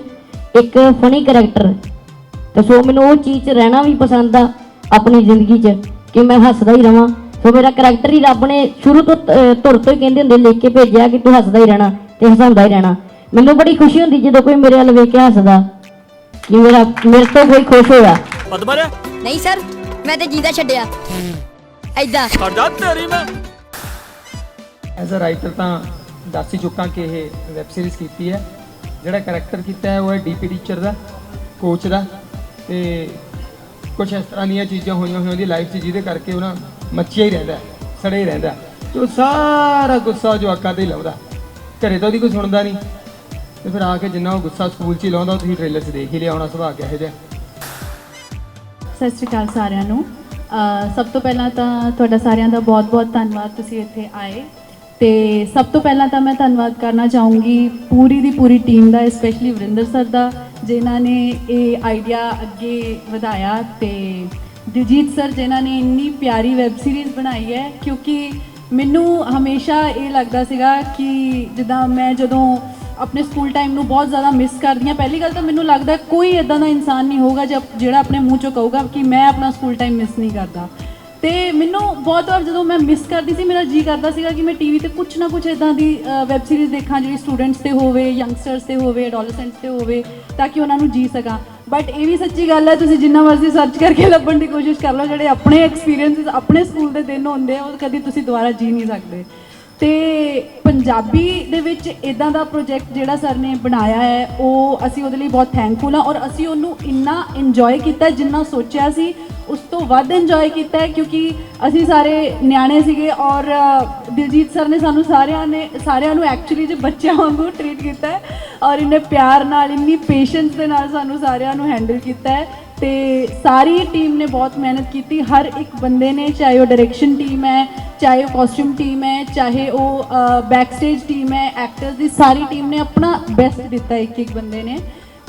ਇੱਕ ਫਨੀ ਕਰੈਕਟਰ ਤੇ ਸੋ ਮੈਨੂੰ ਉਹ ਚੀਜ਼ 'ਚ ਰਹਿਣਾ ਵੀ ਪਸੰਦ ਆ ਆਪਣੀ ਜ਼ਿੰਦਗੀ 'ਚ ਕਿ ਮੈਂ ਹੱਸਦਾ ਹੀ ਰਵਾਂ। ਸੋ ਮੇਰਾ ਕਰੈਕਟਰ ਹੀ ਰੱਬ ਨੇ ਸ਼ੁਰੂ ਤੋਂ ਧੁਰ ਤੋਂ ਹੀ ਕਹਿੰਦੇ ਹੁੰਦੇ ਲਿਖ ਕੇ ਭੇਜਿਆ ਕਿ ਤੂੰ ਹੱਸਦਾ ਹੀ ਰਹਿਣਾ ਤੇ ਹਸਾਉਂਦਾ ਹੀ ਰਹਿਣਾ। ਮੈਨੂੰ ਬੜੀ ਖੁਸ਼ੀ ਹੁੰਦੀ ਜਦੋਂ ਕੋਈ ਮੇਰੇ ਵੱਲ ਵੇਖ ਕੇ ਹੱਸਦਾ ਕਿ ਮੇਰਾ ਮੇਰੇ ਤੋਂ ਕੋਈ ਖੁਸ਼ ਹੋਇਆ। ਨਹੀਂ ਸਰ ਮੈਂ ਤੇ ਜੀਂਦਾ ਛੱਡਿਆ। ਐਦਾਂ ਐਜ਼ ਅ ਰਾਈਟਰ ਤਾਂ ਦੱਸ ਹੀ ਚੁੱਕਾ ਕਿ ਇਹ ਵੈਬ ਸੀਰੀਜ਼ ਕੀਤੀ ਹੈ। ਜਿਹੜਾ ਕੈਰੈਕਟਰ ਕੀਤਾ ਹੈ ਉਹ ਹੈ ਡੀਪੀ ਟੀਚਰ ਦਾ ਕੋਚ ਦਾ। ਤੇ ਕੁਝ ਇਸ ਤਰ੍ਹਾਂ ਦੀਆਂ ਚੀਜ਼ਾਂ ਹੋਈਆਂ ਹੋਈਆਂ ਉਹਦੀ ਲਾਈਫ 'ਚ ਜਿਹਦੇ ਕਰਕੇ ਉਹ ਨਾ ਮੱਚਿਆ ਹੀ ਰਹਿੰਦਾ ਹੈ, ਸੜਿਆ ਹੀ ਰਹਿੰਦਾ। ਤੇ ਉਹ ਸਾਰਾ ਗੁੱਸਾ ਜਵਾਕਾਂ ਤੇ ਹੀ ਲਾਉਂਦਾ ਘਰੇ ਤਾਂ ਉਹਦੀ ਕੋਈ ਸੁਣਦਾ ਨਹੀਂ। ਤੇ ਫਿਰ ਆ ਕੇ ਜਿੰਨਾ ਉਹ ਗੁੱਸਾ ਸਕੂਲ 'ਚ ਹੀ ਲਾਉਂਦਾ ਤੁਸੀਂ ਟ੍ਰੇਲਰ 'ਚ ਦੇਖ ਹੀ ਲਿਆ ਹੋਣਾ ਸੁਭਾਅ ਕਿਹੋ ਜਿਹਾ। ਸਤਿ ਸ਼੍ਰੀ ਅਕਾਲ ਸਾਰਿਆਂ ਨੂੰ। ਸਭ ਤੋਂ ਪਹਿਲਾਂ ਤਾਂ ਤੁਹਾਡਾ ਸਾਰਿਆਂ ਦਾ ਬਹੁਤ-ਬਹੁਤ ਧੰਨਵਾਦ ਤੁਸੀਂ ਇੱਥੇ ਆਏ। ਤੇ ਸਭ ਤੋਂ ਪਹਿਲਾਂ ਤਾਂ ਮੈਂ ਧੰਨਵਾਦ ਕਰਨਾ ਚਾਹੂੰਗੀ ਪੂਰੀ ਦੀ ਪੂਰੀ ਟੀਮ ਦਾ ਸਪੈਸ਼ਲੀ ਵਰਿੰਦਰ ਸਰ ਦਾ, ਜਿਨ੍ਹਾਂ ਨੇ ਇਹ ਆਈਡੀਆ ਅੱਗੇ ਵਧਾਇਆ ਤੇ ਦਿਲਜੀਤ ਸਰ ਜਿਨ੍ਹਾਂ ਨੇ ਇੰਨੀ ਪਿਆਰੀ ਵੈਬ ਸੀਰੀਜ਼ ਬਣਾਈ ਹੈ, ਕਿਉਂਕਿ ਮੈਨੂੰ ਹਮੇਸ਼ਾ ਇਹ ਲੱਗਦਾ ਸੀਗਾ ਕਿ ਜਿੱਦਾਂ ਮੈਂ ਜਦੋਂ ਆਪਣੇ ਸਕੂਲ ਟਾਈਮ ਨੂੰ ਬਹੁਤ ਜ਼ਿਆਦਾ ਮਿਸ ਕਰਦੀ ਹਾਂ। ਪਹਿਲੀ ਗੱਲ ਤਾਂ ਮੈਨੂੰ ਲੱਗਦਾ ਕੋਈ ਇਦਾਂ ਦਾ ਇਨਸਾਨ ਨਹੀਂ ਹੋਊਗਾ ਜਦ- ਜਿਹੜਾ ਆਪਣੇ ਮੂੰਹ ਚੋਂ ਕਹੂਗਾ ਕਿ ਮੈਂ ਆਪਣਾ ਸਕੂਲ ਟਾਈਮ ਮਿਸ ਨਹੀਂ ਕਰਦਾ। ਤੇ ਮੈਨੂੰ ਬਹੁਤ ਵਾਰ ਜਦੋਂ ਮੈਂ ਮਿਸ ਕਰਦੀ ਸੀ, ਮੇਰਾ ਜੀ ਕਰਦਾ ਸੀਗਾ ਕਿ ਮੈਂ ਟੀਵੀ ਤੇ ਕੁਝ ਨਾ ਕੁਝ ਇਦਾਂ ਦੀ ਵੈਬ ਸੀਰੀਜ਼ ਦੇਖਾਂ, ਜਿਹੜੀ ਸਟੂਡੈਂਟਸ ਤੇ ਹੋਵੇ ਯੰਗਸਟਰਸ ਤੇ ਹੋਵੇ ਐਡੋਲਸੈਂਟਸ ਤੇ ਹੋਵੇ, ਤਾਂ ਕਿ ਉਹਨਾਂ ਨੂੰ ਜੀ ਸਕਾਂ। ਬਟ ਇਹ ਵੀ ਸੱਚੀ ਗੱਲ ਹੈ, ਤੁਸੀਂ ਜਿੰਨਾ ਮਰਜ਼ੀ ਸਰਚ ਕਰਕੇ ਲੱਭਣ ਦੀ ਕੋਸ਼ਿਸ਼ ਕਰ ਲਓ, ਜਿਹੜੇ ਆਪਣੇ ਐਕਸਪੀਰੀਐਂਸਸ ਆਪਣੇ ਸਕੂਲ ਦੇ ਦਿਨ ਹੁੰਦੇ ਆ, ਉਹ ਕਦੀ ਤੁਸੀਂ ਦੁਬਾਰਾ ਜੀ ਨਹੀਂ ਸਕਦੇ। ਤੇ ਪੰਜਾਬੀ ਦੇ ਵਿੱਚ ਇਦਾਂ ਦਾ ਪ੍ਰੋਜੈਕਟ ਜਿਹੜਾ ਸਰ ਨੇ ਬਣਾਇਆ ਹੈ, ਉਹ ਅਸੀਂ ਉਹਦੇ ਲਈ ਬਹੁਤ ਥੈਂਕਫੁਲ ਹਾਂ ਔਰ ਅਸੀਂ ਉਹਨੂੰ ਇੰਨਾ ਇੰਜੋਏ ਕੀਤਾ, ਜਿੰਨਾ ਸੋਚਿਆ ਸੀ, ਉਸ ਤੋਂ ਵੱਧ ਇੰਜੋਏ ਕੀਤਾ ਕਿਉਂਕਿ ਅਸੀਂ ਸਾਰੇ ਨਿਆਣੇ ਸੀਗੇ ਔਰ ਦਿਲਜੀਤ ਸਰ ਨੇ ਸਾਨੂੰ ਸਾਰਿਆਂ ਨੇ, ਸਾਰਿਆਂ ਨੂੰ ਐਕਚੁਅਲੀ ਜੇ ਬੱਚਿਆਂ ਵਾਂਗੂ ਟ੍ਰੀਟ ਕੀਤਾ ਹੈ ਔਰ ਇੰਨੇ ਪਿਆਰ ਨਾਲ, ਇੰਨੀ ਪੇਸ਼ੈਂਸ ਦੇ ਨਾਲ ਸਾਨੂੰ ਸਾਰਿਆਂ ਨੂੰ ਹੈਂਡਲ ਕੀਤਾ ਹੈ ਤੇ ਸਾਰੀ ਟੀਮ ਨੇ ਬਹੁਤ ਮਿਹਨਤ ਕੀਤੀ, ਹਰ ਇੱਕ ਬੰਦੇ ਨੇ, ਚਾਹੇ ਉਹ ਡਾਇਰੈਕਸ਼ਨ ਟੀਮ ਹੈ ਚਾਹੇ ਉਹ ਕਾਸਟਿਊਮ ਟੀਮ ਹੈ, ਚਾਹੇ ਉਹ ਬੈਕ ਸਟੇਜ ਟੀਮ ਹੈ ਐਕਟਰਸ ਦੀ ਸਾਰੀ ਟੀਮ ਨੇ ਆਪਣਾ ਬੈਸਟ ਦਿੱਤਾ ਇੱਕ ਇੱਕ ਬੰਦੇ ਨੇ।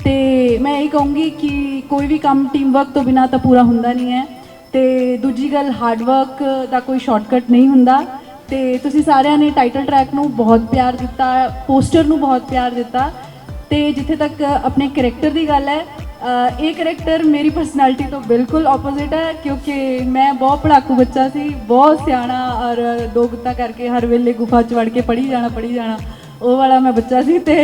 ਤੇ ਮੈਂ ਇਹ ਕਹੂੰਗੀ ਕਿ ਕੋਈ ਵੀ ਕੰਮ ਟੀਮ ਵਰਕ ਤੋਂ ਬਿਨਾ ਤਾਂ ਪੂਰਾ ਹੁੰਦਾ ਨਹੀਂ ਹੈ। ਤੇ ਦੂਜੀ ਗੱਲ ਹਾਰਡ ਵਰਕ ਦਾ ਕੋਈ ਸ਼ਾਰਟਕਟ ਨਹੀਂ ਹੁੰਦਾ। ਤੇ ਤੁਸੀਂ ਸਾਰਿਆਂ ਨੇ ਟਾਈਟਲ ਟਰੈਕ ਨੂੰ ਬਹੁਤ ਪਿਆਰ ਦਿੱਤਾ ਪੋਸਟਰ ਨੂੰ ਬਹੁਤ ਪਿਆਰ ਦਿੱਤਾ। ਤੇ ਜਿੱਥੇ ਤੱਕ ਆਪਣੇ ਕੈਰੈਕਟਰ ਦੀ ਗੱਲ ਹੈ ਇਹ ਕੈਰੈਕਟਰ ਮੇਰੀ ਪਰਸਨੈਲਿਟੀ ਤੋਂ ਬਿਲਕੁਲ ਆਪੋਜ਼ਿਟ ਹੈ, ਕਿਉਂਕਿ ਮੈਂ ਬਹੁਤ ਪੜਾਕੂ ਬੱਚਾ ਸੀ, ਬਹੁਤ ਸਿਆਣਾ ਔਰ ਦੋ ਗੁੱਤਾਂ ਕਰਕੇ ਹਰ ਵੇਲੇ ਗੁਫਾ 'ਚ ਵੜ ਕੇ ਪੜੀ ਜਾਣਾ ਪੜੀ ਜਾਣਾ, ਉਹ ਵਾਲਾ ਮੈਂ ਬੱਚਾ ਸੀ ਤੇ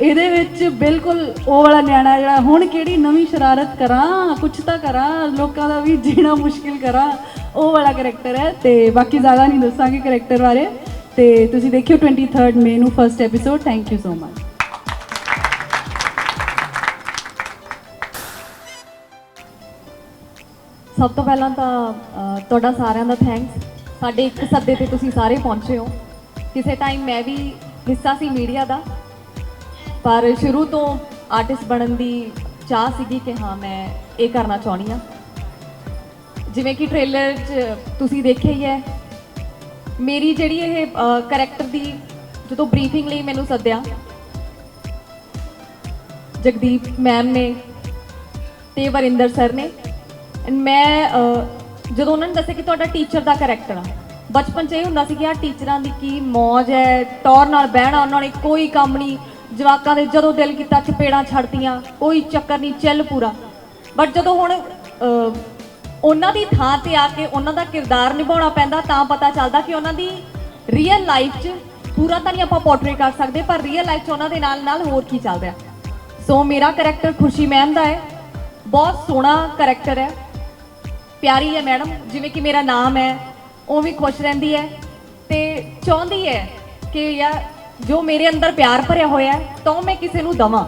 ਇਹਦੇ ਵਿੱਚ ਬਿਲਕੁਲ ਉਹ ਵਾਲਾ ਨਿਆਣਾ ਜਿਹੜਾ ਹੁਣ ਕਿਹੜੀ ਨਵੀਂ ਸ਼ਰਾਰਤ ਕਰਾਂ, ਕੁਛ ਤਾਂ ਕਰਾਂ, ਲੋਕਾਂ ਦਾ ਵੀ ਜੀਣਾ ਮੁਸ਼ਕਿਲ ਕਰਾਂ, ਉਹ ਵਾਲਾ ਕੈਰੈਕਟਰ ਹੈ ਤੇ ਬਾਕੀ ਜ਼ਿਆਦਾ ਨਹੀਂ ਦੱਸਾਂਗੇ ਕੈਰੈਕਟਰ ਬਾਰੇ ਤੇ ਤੁਸੀਂ ਦੇਖਿਓ 23rd ਮੇ ਨੂੰ first episode thank you so much ਸਭ ਤੋਂ ਪਹਿਲਾਂ ਤਾਂ ਅ, ਤੁਹਾਡਾ ਸਾਰਿਆਂ ਦਾ ਥੈਂਕਸ ਸਾਡੇ ਇੱਕ ਸੱਦੇ ਤੇ ਤੁਸੀਂ ਸਾਰੇ ਪਹੁੰਚੇ ਹੋ। ਕਿਸੇ ਟਾਈਮ ਮੈਂ ਵੀ ਹਿੱਸਾ ਸੀ ਮੀਡੀਆ ਦਾ ਪਰ ਸ਼ੁਰੂ ਤੋਂ ਆਰਟਿਸਟ ਬਣਨ ਦੀ ਚਾਹ ਸੀਗੀ ਕਿ ਹਾਂ ਮੈਂ ਇਹ ਕਰਨਾ ਚਾਹੁੰਦੀ ਆ ਜਿਵੇਂ ਕਿ ਟ੍ਰੇਲਰ 'ਚ ਤੁਸੀਂ ਦੇਖਿਆ ਹੀ ਹੈ ਮੇਰੀ ਜਿਹੜੀ ਇਹ ਕਰੈਕਟਰ ਦੀ ਜਦੋਂ ਬਰੀਫਿੰਗ ਲਈ ਮੈਨੂੰ ਸੱਦਿਆ ਜਗਦੀਪ ਮੈਮ ਨੇ ਤੇ ਵਰਿੰਦਰ ਸਰ ਨੇ And ਮੈਂ ਜਦੋਂ ਉਹਨਾਂ ਨੇ ਦੱਸਿਆ ਕਿ ਤੁਹਾਡਾ ਟੀਚਰ ਦਾ ਕੈਰੈਕਟਰ ਆ, ਬਚਪਨ 'ਚ ਇਹ ਹੁੰਦਾ ਸੀ ਕਿ ਆ ਟੀਚਰਾਂ ਦੀ ਕੀ ਮੌਜ ਹੈ, ਟੌਰ ਨਾਲ ਬਹਿਣਾ, ਉਹਨਾਂ ਨੇ ਕੋਈ ਕੰਮ ਨਹੀਂ, ਜਵਾਕਾਂ ਦੇ ਜਦੋਂ ਦਿਲ ਕੀਤਾ ਚਪੇੜਾਂ ਛੱਡਤੀਆਂ, ਕੋਈ ਚੱਕਰ ਨਹੀਂ, ਚੱਲ ਪੂਰਾ। ਬਟ ਜਦੋਂ ਹੁਣ ਉਹਨਾਂ ਦੀ ਥਾਂ ਤੇ ਆ ਕੇ ਉਹਨਾਂ ਦਾ ਕਿਰਦਾਰ ਨਿਭਾਉਣਾ ਪੈਂਦਾ, ਤਾਂ ਪਤਾ ਚੱਲਦਾ ਕਿ ਉਹਨਾਂ ਦੀ ਰੀਅਲ ਲਾਈਫ 'ਚ ਪੂਰਾ ਤਾਂ ਨਹੀਂ ਆਪਾਂ ਪੋਰਟਰੇ ਕਰ ਸਕਦੇ, ਪਰ ਰੀਅਲ ਲਾਈਫ 'ਚ ਉਹਨਾਂ ਦੇ ਨਾਲ ਨਾਲ ਹੋਰ ਕੀ ਚੱਲ ਰਿਹਾ ਸੋ ਮੇਰਾ ਕੈਰੈਕਟਰ ਖੁਸ਼ੀ ਮੈਮ ਦਾ ਹੈ, ਬਹੁਤ ਸੋਹਣਾ ਕੈਰੈਕਟਰ ਹੈ। ਪਿਆਰੀ ਹੈ ਮੈਡਮ, ਜਿਵੇਂ ਕਿ ਮੇਰਾ ਨਾਮ ਹੈ, ਉਹ ਵੀ ਖੁਸ਼ ਰਹਿੰਦੀ ਹੈ ਤੇ ਚਾਹੁੰਦੀ ਹੈ ਕਿ ਯਾਰ ਜੋ ਮੇਰੇ ਅੰਦਰ ਪਿਆਰ ਭਰਿਆ ਹੋਇਆ ਤਾਂ ਉਹ ਮੈਂ ਕਿਸੇ ਨੂੰ ਦਵਾਂ।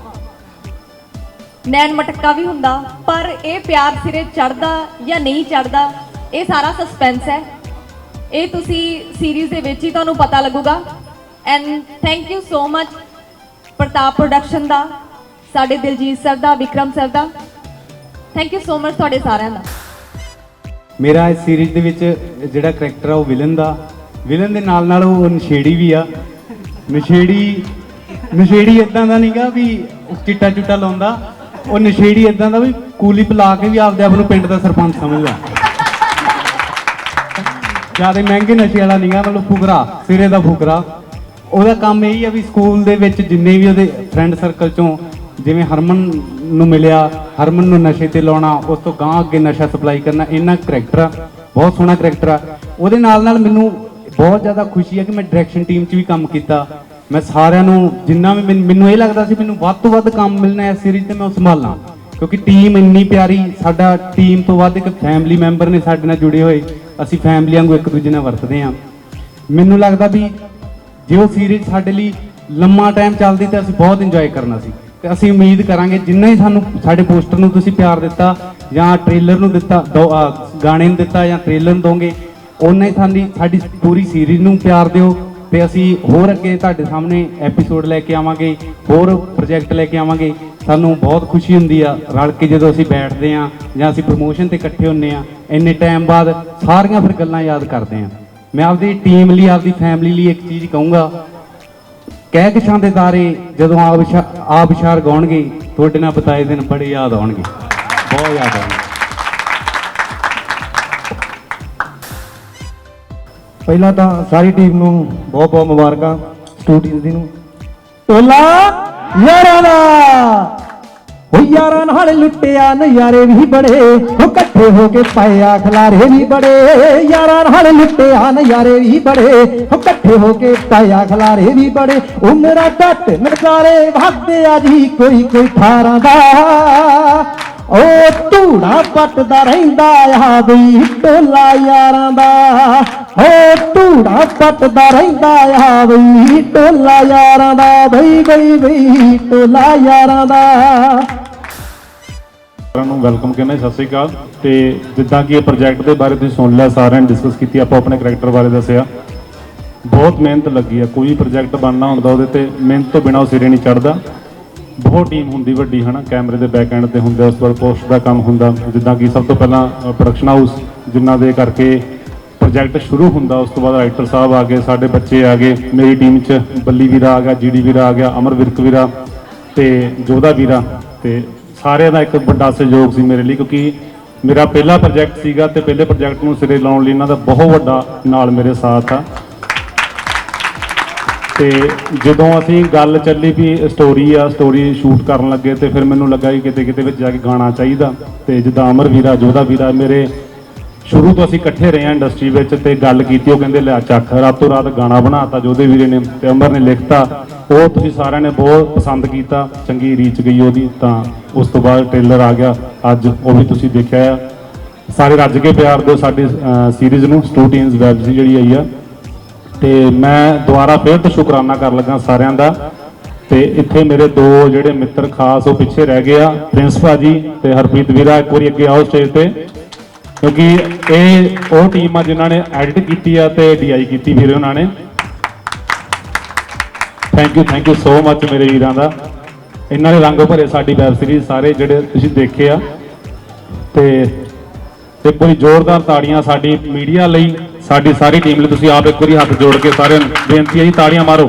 ਨੈਣ ਮਟਕਾ ਵੀ ਹੁੰਦਾ, ਪਰ ਇਹ ਪਿਆਰ ਸਿਰੇ ਚੜਦਾ ਜਾਂ ਨਹੀਂ ਚੜਦਾ ਇਹ ਸਾਰਾ ਸਸਪੈਂਸ ਹੈ। ਇਹ ਤੁਸੀਂ ਸੀਰੀਜ਼ ਦੇ ਵਿੱਚ ਹੀ ਤੁਹਾਨੂੰ ਪਤਾ ਲੱਗੂਗਾ। And thank you so much Pratap production ਦਾ, ਸਾਡੇ ਦਿਲਜੀਤ ਸਰ ਦਾ, ਵਿਕਰਮ ਸਰ ਦਾ। ਥੈਂਕ ਯੂ ਸੋ ਮਚ ਤੁਹਾਡੇ ਸਾਰਿਆਂ ਦਾ। ਮੇਰਾ ਇਸ ਸੀਰੀਜ਼ ਦੇ ਵਿੱਚ ਜਿਹੜਾ ਕਰੈਕਟਰ ਆ ਉਹ ਵਿਲਨ ਦਾ। ਵਿਲਨ ਦੇ ਨਾਲ ਨਾਲ ਉਹ ਨਸ਼ੇੜੀ ਵੀ ਆ। ਨਸ਼ੇੜੀ ਨਸ਼ੇੜੀ ਇਦਾਂ ਦਾ ਨਹੀਂਗਾ ਵੀ ਚਿੱਟਾ ਚੁੱਟਾ ਲਾਉਂਦਾ। ਉਹ ਨਸ਼ੇੜੀ ਇਦਾਂ ਦਾ ਵੀ ਕੂਲੀ ਪਲਾ ਕੇ ਵੀ ਆਪਦੇ ਆਪ ਨੂੰ ਪਿੰਡ ਦਾ ਸਰਪੰਚ ਸਮਝਦਾ। ਜ਼ਿਆਦਾ ਮਹਿੰਗੇ ਨਸ਼ੇ ਵਾਲਾ ਨਹੀਂਗਾ ਮਤਲਬ ਫੁਕਰਾ, ਸਿਰੇ ਦਾ ਫੁਕਰਾ। ਉਹਦਾ ਕੰਮ ਇਹੀ ਆ ਵੀ ਸਕੂਲ ਦੇ ਵਿੱਚ ਜਿੰਨੇ ਵੀ ਉਹਦੇ ਫਰੈਂਡ ਸਰਕਲ ਚੋਂ ਜਿਵੇਂ ਹਰਮਨ ਨੂੰ ਮਿਲਿਆ, ਹਰਮਨ ਨੂੰ ਨਸ਼ੇ ਤੇ ਲਾਉਣਾ, ਉਸ ਤੋਂ ਗਾਂ ਅੱਗੇ ਨਸ਼ਾ ਸਪਲਾਈ ਕਰਨਾ ਇਹਨਾਂ ਕਰੈਕਟਰ ਆ, ਬਹੁਤ ਸੋਹਣਾ ਕਰੈਕਟਰ ਆ। ਉਹਦੇ ਨਾਲ ਨਾਲ ਮੈਨੂੰ ਬਹੁਤ ਜ਼ਿਆਦਾ ਖੁਸ਼ੀ ਹੈ ਕਿ ਮੈਂ ਡਾਇਰੈਕਸ਼ਨ ਟੀਮ 'ਚ ਵੀ ਕੰਮ ਕੀਤਾ। ਮੈਂ ਸਾਰਿਆਂ ਨੂੰ ਜਿੰਨਾ ਵੀ ਮੈਨ- ਮੈਨੂੰ ਇਹ ਲੱਗਦਾ ਸੀ ਮੈਨੂੰ ਵੱਧ ਤੋਂ ਵੱਧ ਕੰਮ ਮਿਲਣਾ ਹੈ ਸੀਰੀਜ਼ ਤੇ ਮੈਂ ਉਹ ਸੰਭਾਲਾਂ। ਕਿਉਂਕਿ ਟੀਮ ਇੰਨੀ ਪਿਆਰੀ, ਸਾਡਾ ਟੀਮ ਤੋਂ ਵੱਧ ਇੱਕ ਫੈਮਿਲੀ ਮੈਂਬਰ ਨੇ ਸਾਡੇ ਨਾਲ ਜੁੜੇ ਹੋਏ। ਅਸੀਂ ਫੈਮਲੀਆਂ ਵਾਂਗੂ ਇੱਕ ਦੂਜੇ ਨਾਲ ਵਰਤਦੇ ਹਾਂ। ਮੈਨੂੰ ਲੱਗਦਾ ਵੀ ਜੇ ਉਹ ਸੀਰੀਜ਼ ਸਾਡੇ ਲਈ ਲੰਮਾ ਟਾਈਮ ਚੱਲਦੀ ਤਾਂ ਅਸੀਂ ਬਹੁਤ ਇੰਜੋਏ ਕਰਨਾ ਸੀ। ਤੇ ਅਸੀਂ ਉਮੀਦ ਕਰਾਂਗੇ ਜਿੰਨਾ ਹੀ ਸਾਨੂੰ ਸਾਡੇ ਪੋਸਟਰ ਨੂੰ ਤੁਸੀਂ ਪਿਆਰ ਦਿੱਤਾ ਜਾਂ ਟ੍ਰੇਲਰ ਨੂੰ ਦਿੱਤਾ, ਦੋ- ਗਾਣੇ ਨੂੰ ਦਿੱਤਾ ਜਾਂ ਟ੍ਰੇਲਰ ਨੂੰ ਦੋਗੇ, ਓਨਾ ਹੀ ਸਾਡੀ ਸਾਡੀ ਪੂਰੀ ਸੀਰੀਜ਼ ਨੂੰ ਪਿਆਰ ਦਿਓ ਤੇ ਅਸੀਂ ਹੋਰ ਅੱਗੇ ਤੁਹਾਡੇ ਸਾਹਮਣੇ ਐਪੀਸੋਡ ਲੈ ਕੇ ਆਵਾਂਗੇ, ਹੋਰ ਪ੍ਰੋਜੈਕਟ ਲੈ ਕੇ ਆਵਾਂਗੇ। ਸਾਨੂੰ ਬਹੁਤ ਖੁਸ਼ੀ ਹੁੰਦੀ ਆ ਰਲ ਕੇ ਜਦੋਂ ਅਸੀਂ ਬੈਠਦੇ ਆ ਜਾਂ ਅਸੀਂ ਪ੍ਰੋਮੋਸ਼ਨ ਤੇ ਇਕੱਠੇ ਹੁੰਨੇ ਆ ਇੰਨੇ ਟਾਈਮ ਬਾਅਦ ਸਾਰੀਆਂ ਫਿਰ ਗੱਲਾਂ ਯਾਦ ਕਰਦੇ ਆ ਮੈਂ ਆਪਦੀ ਟੀਮ ਲਈ, ਆਪਦੀ ਫੈਮਿਲੀ ਲਈ ਇੱਕ ਚੀਜ਼ ਕਹੂੰਗਾ ਕਹਿ ਕਿਛਾਂ ਦੇ ਤਾਰੇ ਜਦੋਂ ਆਬਸ਼ਾ ਆਬਸ਼ਾਰ ਗਾਉਣਗੇ, ਤੁਹਾਡੇ ਨਾਲ ਬਤਾਏ ਦਿਨ ਬੜੇ ਯਾਦ ਆਉਣਗੇ। ਬਹੁਤ ਯਾਦ ਆਉਣਗੇ। ਪਹਿਲਾਂ ਤਾਂ ਸਾਰੀ ਟੀਮ ਨੂੰ ਬਹੁਤ ਬਹੁਤ ਮੁਬਾਰਕਾਂ, ਸਟੂਡੀਓ ਦੀ ਨੂੰ। ਟੋਲਾ ਯਾਰਾਂ ਦਾ! ਹੋ ਯਾਰਾਂ ਨਾਲ ਲੁੱਟਿਆ, ਨਜ਼ਾਰੇ ਵੀ ਬੜੇ। ਹੋ ਇਕੱਠੇ ਹੋ ਕੇ ਪਾਇਆ ਖਲਾਰੇ ਵੀ ਬੜੇ। ਯਾਰਾਂ ਨਾਲ ਲੁੱਟਿਆ, ਨਜ਼ਾਰੇ ਵੀ ਬੜੇ। ਹੋ ਇਕੱਠੇ ਹੋ ਕੇ ਪਾਇਆ ਖਲਾਰੇ ਵੀ ਬੜੇ। ਉਮਰਾਂ ਘੱਟ ਨਜ਼ਾਰੇ ਵਗਦੇ ਆ ਜੀ, ਕੋਈ ਕੋਈ ਠਾਰਾਂ ਦਾ। ਓ ਧੂੜਾ ਪੱਟਦਾ ਰਹਿੰਦਾ ਆ ਬਈ ਟੋਲਾ ਯਾਰਾਂ ਦਾ। ਓ ਧੂੜਾ ਪੱਟਦਾ ਰਹਿੰਦਾ ਆ ਬਈ ਟੋਲਾ ਯਾਰਾਂ ਦਾ। ਬਈ ਬਈ ਬਈ ਟੋਲਾ ਯਾਰਾਂ ਦਾ। ਸਾਰਿਆਂ ਨੂੰ ਵੈਲਕਮ ਕਹਿੰਦਾ ਸਤਿ ਸ੍ਰੀ ਅਕਾਲ। ਤੇ ਜਿੱਦਾਂ ਕਿ ਇਹ ਪ੍ਰੋਜੈਕਟ ਦੇ ਬਾਰੇ ਤੁਸੀਂ ਸੁਣ ਲਿਆ, ਸਾਰਿਆਂ ਨੇ ਡਿਸਕਸ ਕੀਤੀ, ਆਪਾਂ ਆਪਣੇ ਕਰੈਕਟਰ ਬਾਰੇ ਦੱਸਿਆ। ਬਹੁਤ ਮਿਹਨਤ ਲੱਗੀ ਆ, ਕੋਈ ਪ੍ਰੋਜੈਕਟ ਬਣਨਾ ਹੁੰਦਾ ਉਹਦੇ ਤੇ ਮਿਹਨਤ ਤੋਂ ਬਿਨਾਂ ਉਹ ਸਿਰੇ ਨਹੀਂ ਚੜਦਾ ਬਹੁਤ ਟੀਮ ਹੁੰਦੀ ਵੱਡੀ, ਹਨਾ? ਕੈਮਰੇ ਦੇ ਬੈਕ ਐਂਡ ਤੇ ਹੁੰਦੇ ਉਸ ਤੋਂ ਬਾਅਦ ਪੋਸਟ ਦਾ ਕੰਮ ਹੁੰਦਾ। ਜਿੱਦਾਂ ਕਿ ਸਭ ਤੋਂ ਪਹਿਲਾਂ ਪ੍ਰੋਡਕਸ਼ਨ ਹਾਊਸ ਜਿਨ੍ਹਾਂ ਦੇ ਕਰਕੇ ਪ੍ਰੋਜੈਕਟ ਸ਼ੁਰੂ ਹੁੰਦਾ, ਉਸ ਤੋਂ ਬਾਅਦ ਰਾਈਟਰ ਸਾਹਿਬ ਆ ਗਏ, ਸਾਡੇ ਬੱਚੇ ਆ ਗਏ, ਮੇਰੀ ਟੀਮ 'ਚ ਬੱਲੀ ਵੀਰਾ ਆ ਗਿਆ ਜੀਡੀ ਵੀਰਾ ਆ ਗਿਆ, ਅਮਰ ਵਿਰਕ ਵੀਰਾ ਤੇ ਜੋਧਾ ਵੀਰਾ ਤੇ ਸਾਰਿਆਂ ਦਾ ਇੱਕ ਵੱਡਾ ਸਹਿਯੋਗ ਸੀ ਮੇਰੇ ਲਈ, ਕਿਉਂਕਿ ਮੇਰਾ ਪਹਿਲਾ ਪ੍ਰੋਜੈਕਟ ਸੀਗਾ ਤੇ ਪਹਿਲੇ ਪ੍ਰੋਜੈਕਟ ਨੂੰ ਸਿਰੇ ਲਾਉਣ ਲਈ ਇਹਨਾਂ ਦਾ ਬਹੁਤ ਵੱਡਾ ਨਾਲ ਮੇਰੇ ਸਾਥ ਆ। ਤੇ ਜਦੋਂ ਅਸੀਂ ਗੱਲ ਚੱਲੀ ਵੀ ਸਟੋਰੀ ਆ ਸਟੋਰੀ ਸ਼ੂਟ ਕਰਨ ਲੱਗੇ ਤੇ ਫਿਰ ਮੈਨੂੰ ਲੱਗਾ ਕਿ ਕਿਤੇ ਕਿਤੇ ਵਿੱਚ ਜਾ ਕੇ ਗਾਣਾ ਚਾਹੀਦਾ। ਤੇ ਜਿੱਦਾਂ ਅਮਰ ਵੀਰਾ ਜੋਧਾ ਵੀਰਾ ਮੇਰੇ ਸ਼ੁਰੂ ਤੋਂ ਅਸੀਂ ਇਕੱਠੇ ਰਹੇ ਹਾਂ ਇੰਡਸਟਰੀ ਵਿੱਚ ਤੇ ਗੱਲ ਕੀਤੀ, ਉਹ ਕਹਿੰਦੇ, ਲੈ ਚੱਕ, ਰਾਤੋਂ ਰਾਤ ਗਾਣਾ ਬਣਾਤਾ ਜੋਧੇ ਵੀਰੇ ਨੇ ਤੇ ਅਮਰ ਨੇ ਲਿਖਤਾ। ਉਹ ਤੁਸੀਂ ਸਾਰਿਆਂ ਨੇ ਬਹੁਤ ਪਸੰਦ ਕੀਤਾ, ਚੰਗੀ ਰੀਚ ਗਈ ਉਹਦੀ, ਤਾਂ ਉਸ ਤੋਂ ਬਾਅਦ ਟ੍ਰੇਲਰ ਆ ਗਿਆ। ਅੱਜ ਉਹ ਵੀ ਤੁਸੀਂ ਦੇਖਿਆ ਆ। ਸਾਰੇ ਰੱਜ ਕੇ ਪਿਆਰ ਦਿਓ ਸਾਡੀ ਸੀਰੀਜ਼ ਨੂੰ ਸਟੂਡੈਂਟਸ ਵੈਬ ਜਿਹੜੀ ਆਈ ਆ। ਤੇ ਮੈਂ ਦੁਬਾਰਾ ਫੇਰ ਤੋਂ ਸ਼ੁਕਰਾਨਾ ਕਰਨ ਲੱਗਾ ਸਾਰਿਆਂ ਦਾ। ਤੇ ਇੱਥੇ ਮੇਰੇ ਦੋ ਜਿਹੜੇ ਮਿੱਤਰ ਖਾਸ ਉਹ ਪਿੱਛੇ ਰਹਿ ਗਏ ਆ, ਪ੍ਰਿੰਸ ਭਾਜੀ ਤੇ ਹਰਪ੍ਰੀਤ ਵੀਰਾ, ਇੱਕ ਵਾਰੀ ਅੱਗੇ ਆਓ ਸਟੇਜ ਤੇ। ਕਿਉਂਕਿ ਇਹ ਉਹ ਟੀਮ ਆ ਜਿਨ੍ਹਾਂ ਨੇ ਐਡਿਟ ਕੀਤੀ ਆ ਤੇ ਡੀਆਈ ਕੀਤੀ ਵੀਰੇ ਉਹਨਾਂ ਨੇ। Thank you thank you so much ਮੇਰੇ ਵੀਰਾਂ ਦਾ। ਇਹਨਾਂ ਨੇ ਰੰਗ ਭਰੇ ਸਾਡੀ ਵੈਬ ਸੀਰੀਜ਼ ਸਾਰੇ ਜਿਹੜੇ ਤੁਸੀਂ ਦੇਖੇ ਆ। ਤੇ ਇੱਕ ਵਾਰੀ ਜ਼ੋਰਦਾਰ ਤਾੜੀਆਂ ਸਾਡੀ ਮੀਡੀਆ ਲਈ ਸਾਡੀ ਸਾਰੀ ਟੀਮ ਲਈ ਤੁਸੀਂ ਆਪ ਇੱਕ ਵਾਰੀ ਹੱਥ ਜੋੜ ਕੇ ਸਾਰਿਆਂ ਨੂੰ ਬੇਨਤੀ ਹੈ ਜੀ, ਤਾੜੀਆਂ ਮਾਰੋ।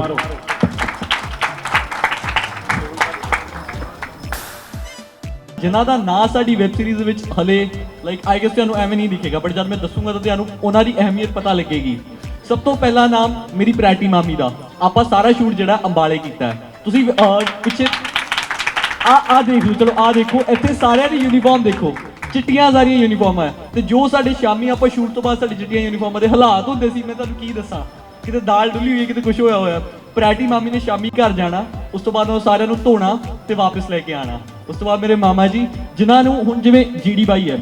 ਜਿਨ੍ਹਾਂ ਦਾ ਨਾਂ ਸਾਡੀ ਵੈਬ ਸੀਰੀਜ਼ ਵਿੱਚ ਹਲੇ ਲਾਈਕ ਆਈ ਗੈਸ ਤੁਹਾਨੂੰ ਐਵੇਂ ਨਹੀਂ ਦਿਖੇਗਾ ਬਟ ਜਦ ਮੈਂ ਦੱਸੂਗਾ ਤਾਂ ਤੁਹਾਨੂੰ ਉਹਨਾਂ ਦੀ ਅਹਿਮੀਅਤ ਪਤਾ ਲੱਗੇਗੀ। ਸਭ ਤੋਂ ਪਹਿਲਾ ਨਾਮ ਮੇਰੀ ਪ੍ਰੈਟੀ ਮਾਮੀ ਦਾ। ਆਪਾਂ ਸਾਰਾ ਸ਼ੂਟ ਜਿਹੜਾ ਅੰਬਾਲੇ ਕੀਤਾ ਤੁਸੀਂ ਪਿੱਛੇ ਆ ਆ ਦੇਖ ਲਓ, ਚਲੋ, ਆ ਦੇਖੋ, ਇੱਥੇ ਸਾਰਿਆਂ ਦੀ ਯੂਨੀਫਾਰਮ ਦੇਖੋ। ਚਿੱਟੀਆਂ ਸਾਰੀਆਂ ਯੂਨੀਫਾਰਮਾਂ ਹੈ ਤੇ ਜੋ ਸਾਡੇ ਸ਼ਾਮੀ ਆਪਾਂ ਸ਼ੂਟ ਤੋਂ ਬਾਅਦ ਸਾਡੇ ਚਿੱਟੀਆਂ ਯੂਨੀਫਾਰਮਾਂ ਦੇ ਹਾਲਾਤ ਹੁੰਦੇ ਸੀ, ਮੈਂ ਤੁਹਾਨੂੰ ਕੀ ਦੱਸਾਂ। ਕਿਤੇ ਦਾਲ ਡੁੱਲੀ ਹੋਈ, ਕਿਤੇ ਕੁਝ ਹੋਇਆ ਹੋਇਆ। ਪ੍ਰੈਟੀ ਮਾਮੀ ਨੇ ਸ਼ਾਮੀ ਘਰ ਜਾਣਾ, ਉਸ ਤੋਂ ਬਾਅਦ ਉਹ ਸਾਰਿਆਂ ਨੂੰ ਧੋਣਾ ਤੇ ਵਾਪਸ ਲੈ ਕੇ ਆਣਾ। ਉਸ ਤੋਂ ਬਾਅਦ ਮੇਰੇ ਮਾਮਾ ਜੀ, ਜਿਨ੍ਹਾਂ ਨੂੰ ਹੁਣ ਜਿਵੇਂ ਜੀਡੀ ਬਾਈ ਹੈ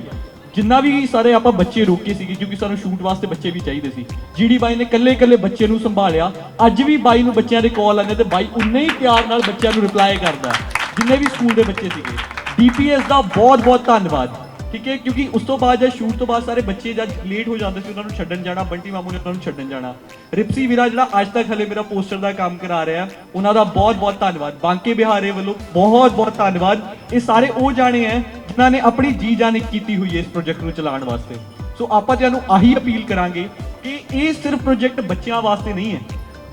ਜਿੰਨਾ ਵੀ ਸਾਰੇ ਆਪਾਂ ਬੱਚੇ ਰੋਕੇ ਸੀਗੇ, ਕਿਉਂਕਿ ਸਾਨੂੰ ਸ਼ੂਟ ਵਾਸਤੇ ਬੱਚੇ ਵੀ ਚਾਹੀਦੇ ਸੀ। ਜੀਡੀ ਬਾਈ ਨੇ ਕੱਲੇ ਕੱਲੇ ਬੱਚੇ ਨੂੰ ਸੰਭਾਲਿਆ। ਅੱਜ ਵੀ ਬਾਈ ਨੂੰ ਬੱਚਿਆਂ ਦੇ ਕਾਲ ਆਉਂਦੇ ਤੇ ਬਾਈ ਉਨੇ ਹੀ ਪਿਆਰ ਨਾਲ ਬੱਚਿਆਂ ਨੂੰ ਰਿਪਲਾਈ ਕਰਦਾ, ਜਿੰਨੇ ਵੀ ਸਕੂਲ ਦੇ ਬੱਚੇ ਸੀਗੇ। ਡੀਪੀਐਸ ਦਾ ਬਹੁਤ ਬਹੁਤ ਧੰਨਵਾਦ। ਠੀਕ ਹੈ ਕਿਉਂਕਿ ਉਸ ਤੋਂ ਬਾਅਦ ਜਦ ਸ਼ੂਟ ਤੋਂ ਬਾਅਦ ਸਾਰੇ ਬੱਚੇ ਜਦ ਲੇਟ ਹੋ ਜਾਂਦੇ ਸੀ, ਉਹਨਾਂ ਨੂੰ ਛੱਡਣ ਜਾਣਾ, ਬੰਟੀ ਮਾਮੂ ਨੇ ਉਹਨਾਂ ਨੂੰ ਛੱਡਣ ਜਾਣਾ। ਰਿਪਸੀ ਵੀਰਾ ਜਿਹੜਾ ਅੱਜ ਤੱਕ ਹਲੇ ਮੇਰਾ ਪੋਸਟਰ ਦਾ ਕੰਮ ਕਰਾ ਰਿਹਾ, ਉਹਨਾਂ ਦਾ ਬਹੁਤ ਬਹੁਤ ਧੰਨਵਾਦ। ਬਾਂਕੇ ਬਿਹਾਰੇ ਵੱਲੋਂ ਬਹੁਤ ਬਹੁਤ ਧੰਨਵਾਦ। ਇਹ ਸਾਰੇ ਉਹ ਜਾਣੇ ਹੈ ਜਿਨ੍ਹਾਂ ਨੇ ਆਪਣੀ ਜੀ ਜਾਨ ਕੀਤੀ ਹੋਈ ਹੈ ਇਸ ਪ੍ਰੋਜੈਕਟ ਨੂੰ ਚਲਾਉਣ ਵਾਸਤੇ। ਸੋ ਆਪਾਂ ਤੁਹਾਨੂੰ ਆਹੀ ਅਪੀਲ ਕਰਾਂਗੇ ਕਿ ਇਹ ਸਿਰਫ ਪ੍ਰੋਜੈਕਟ ਬੱਚਿਆਂ ਵਾਸਤੇ ਨਹੀਂ ਹੈ।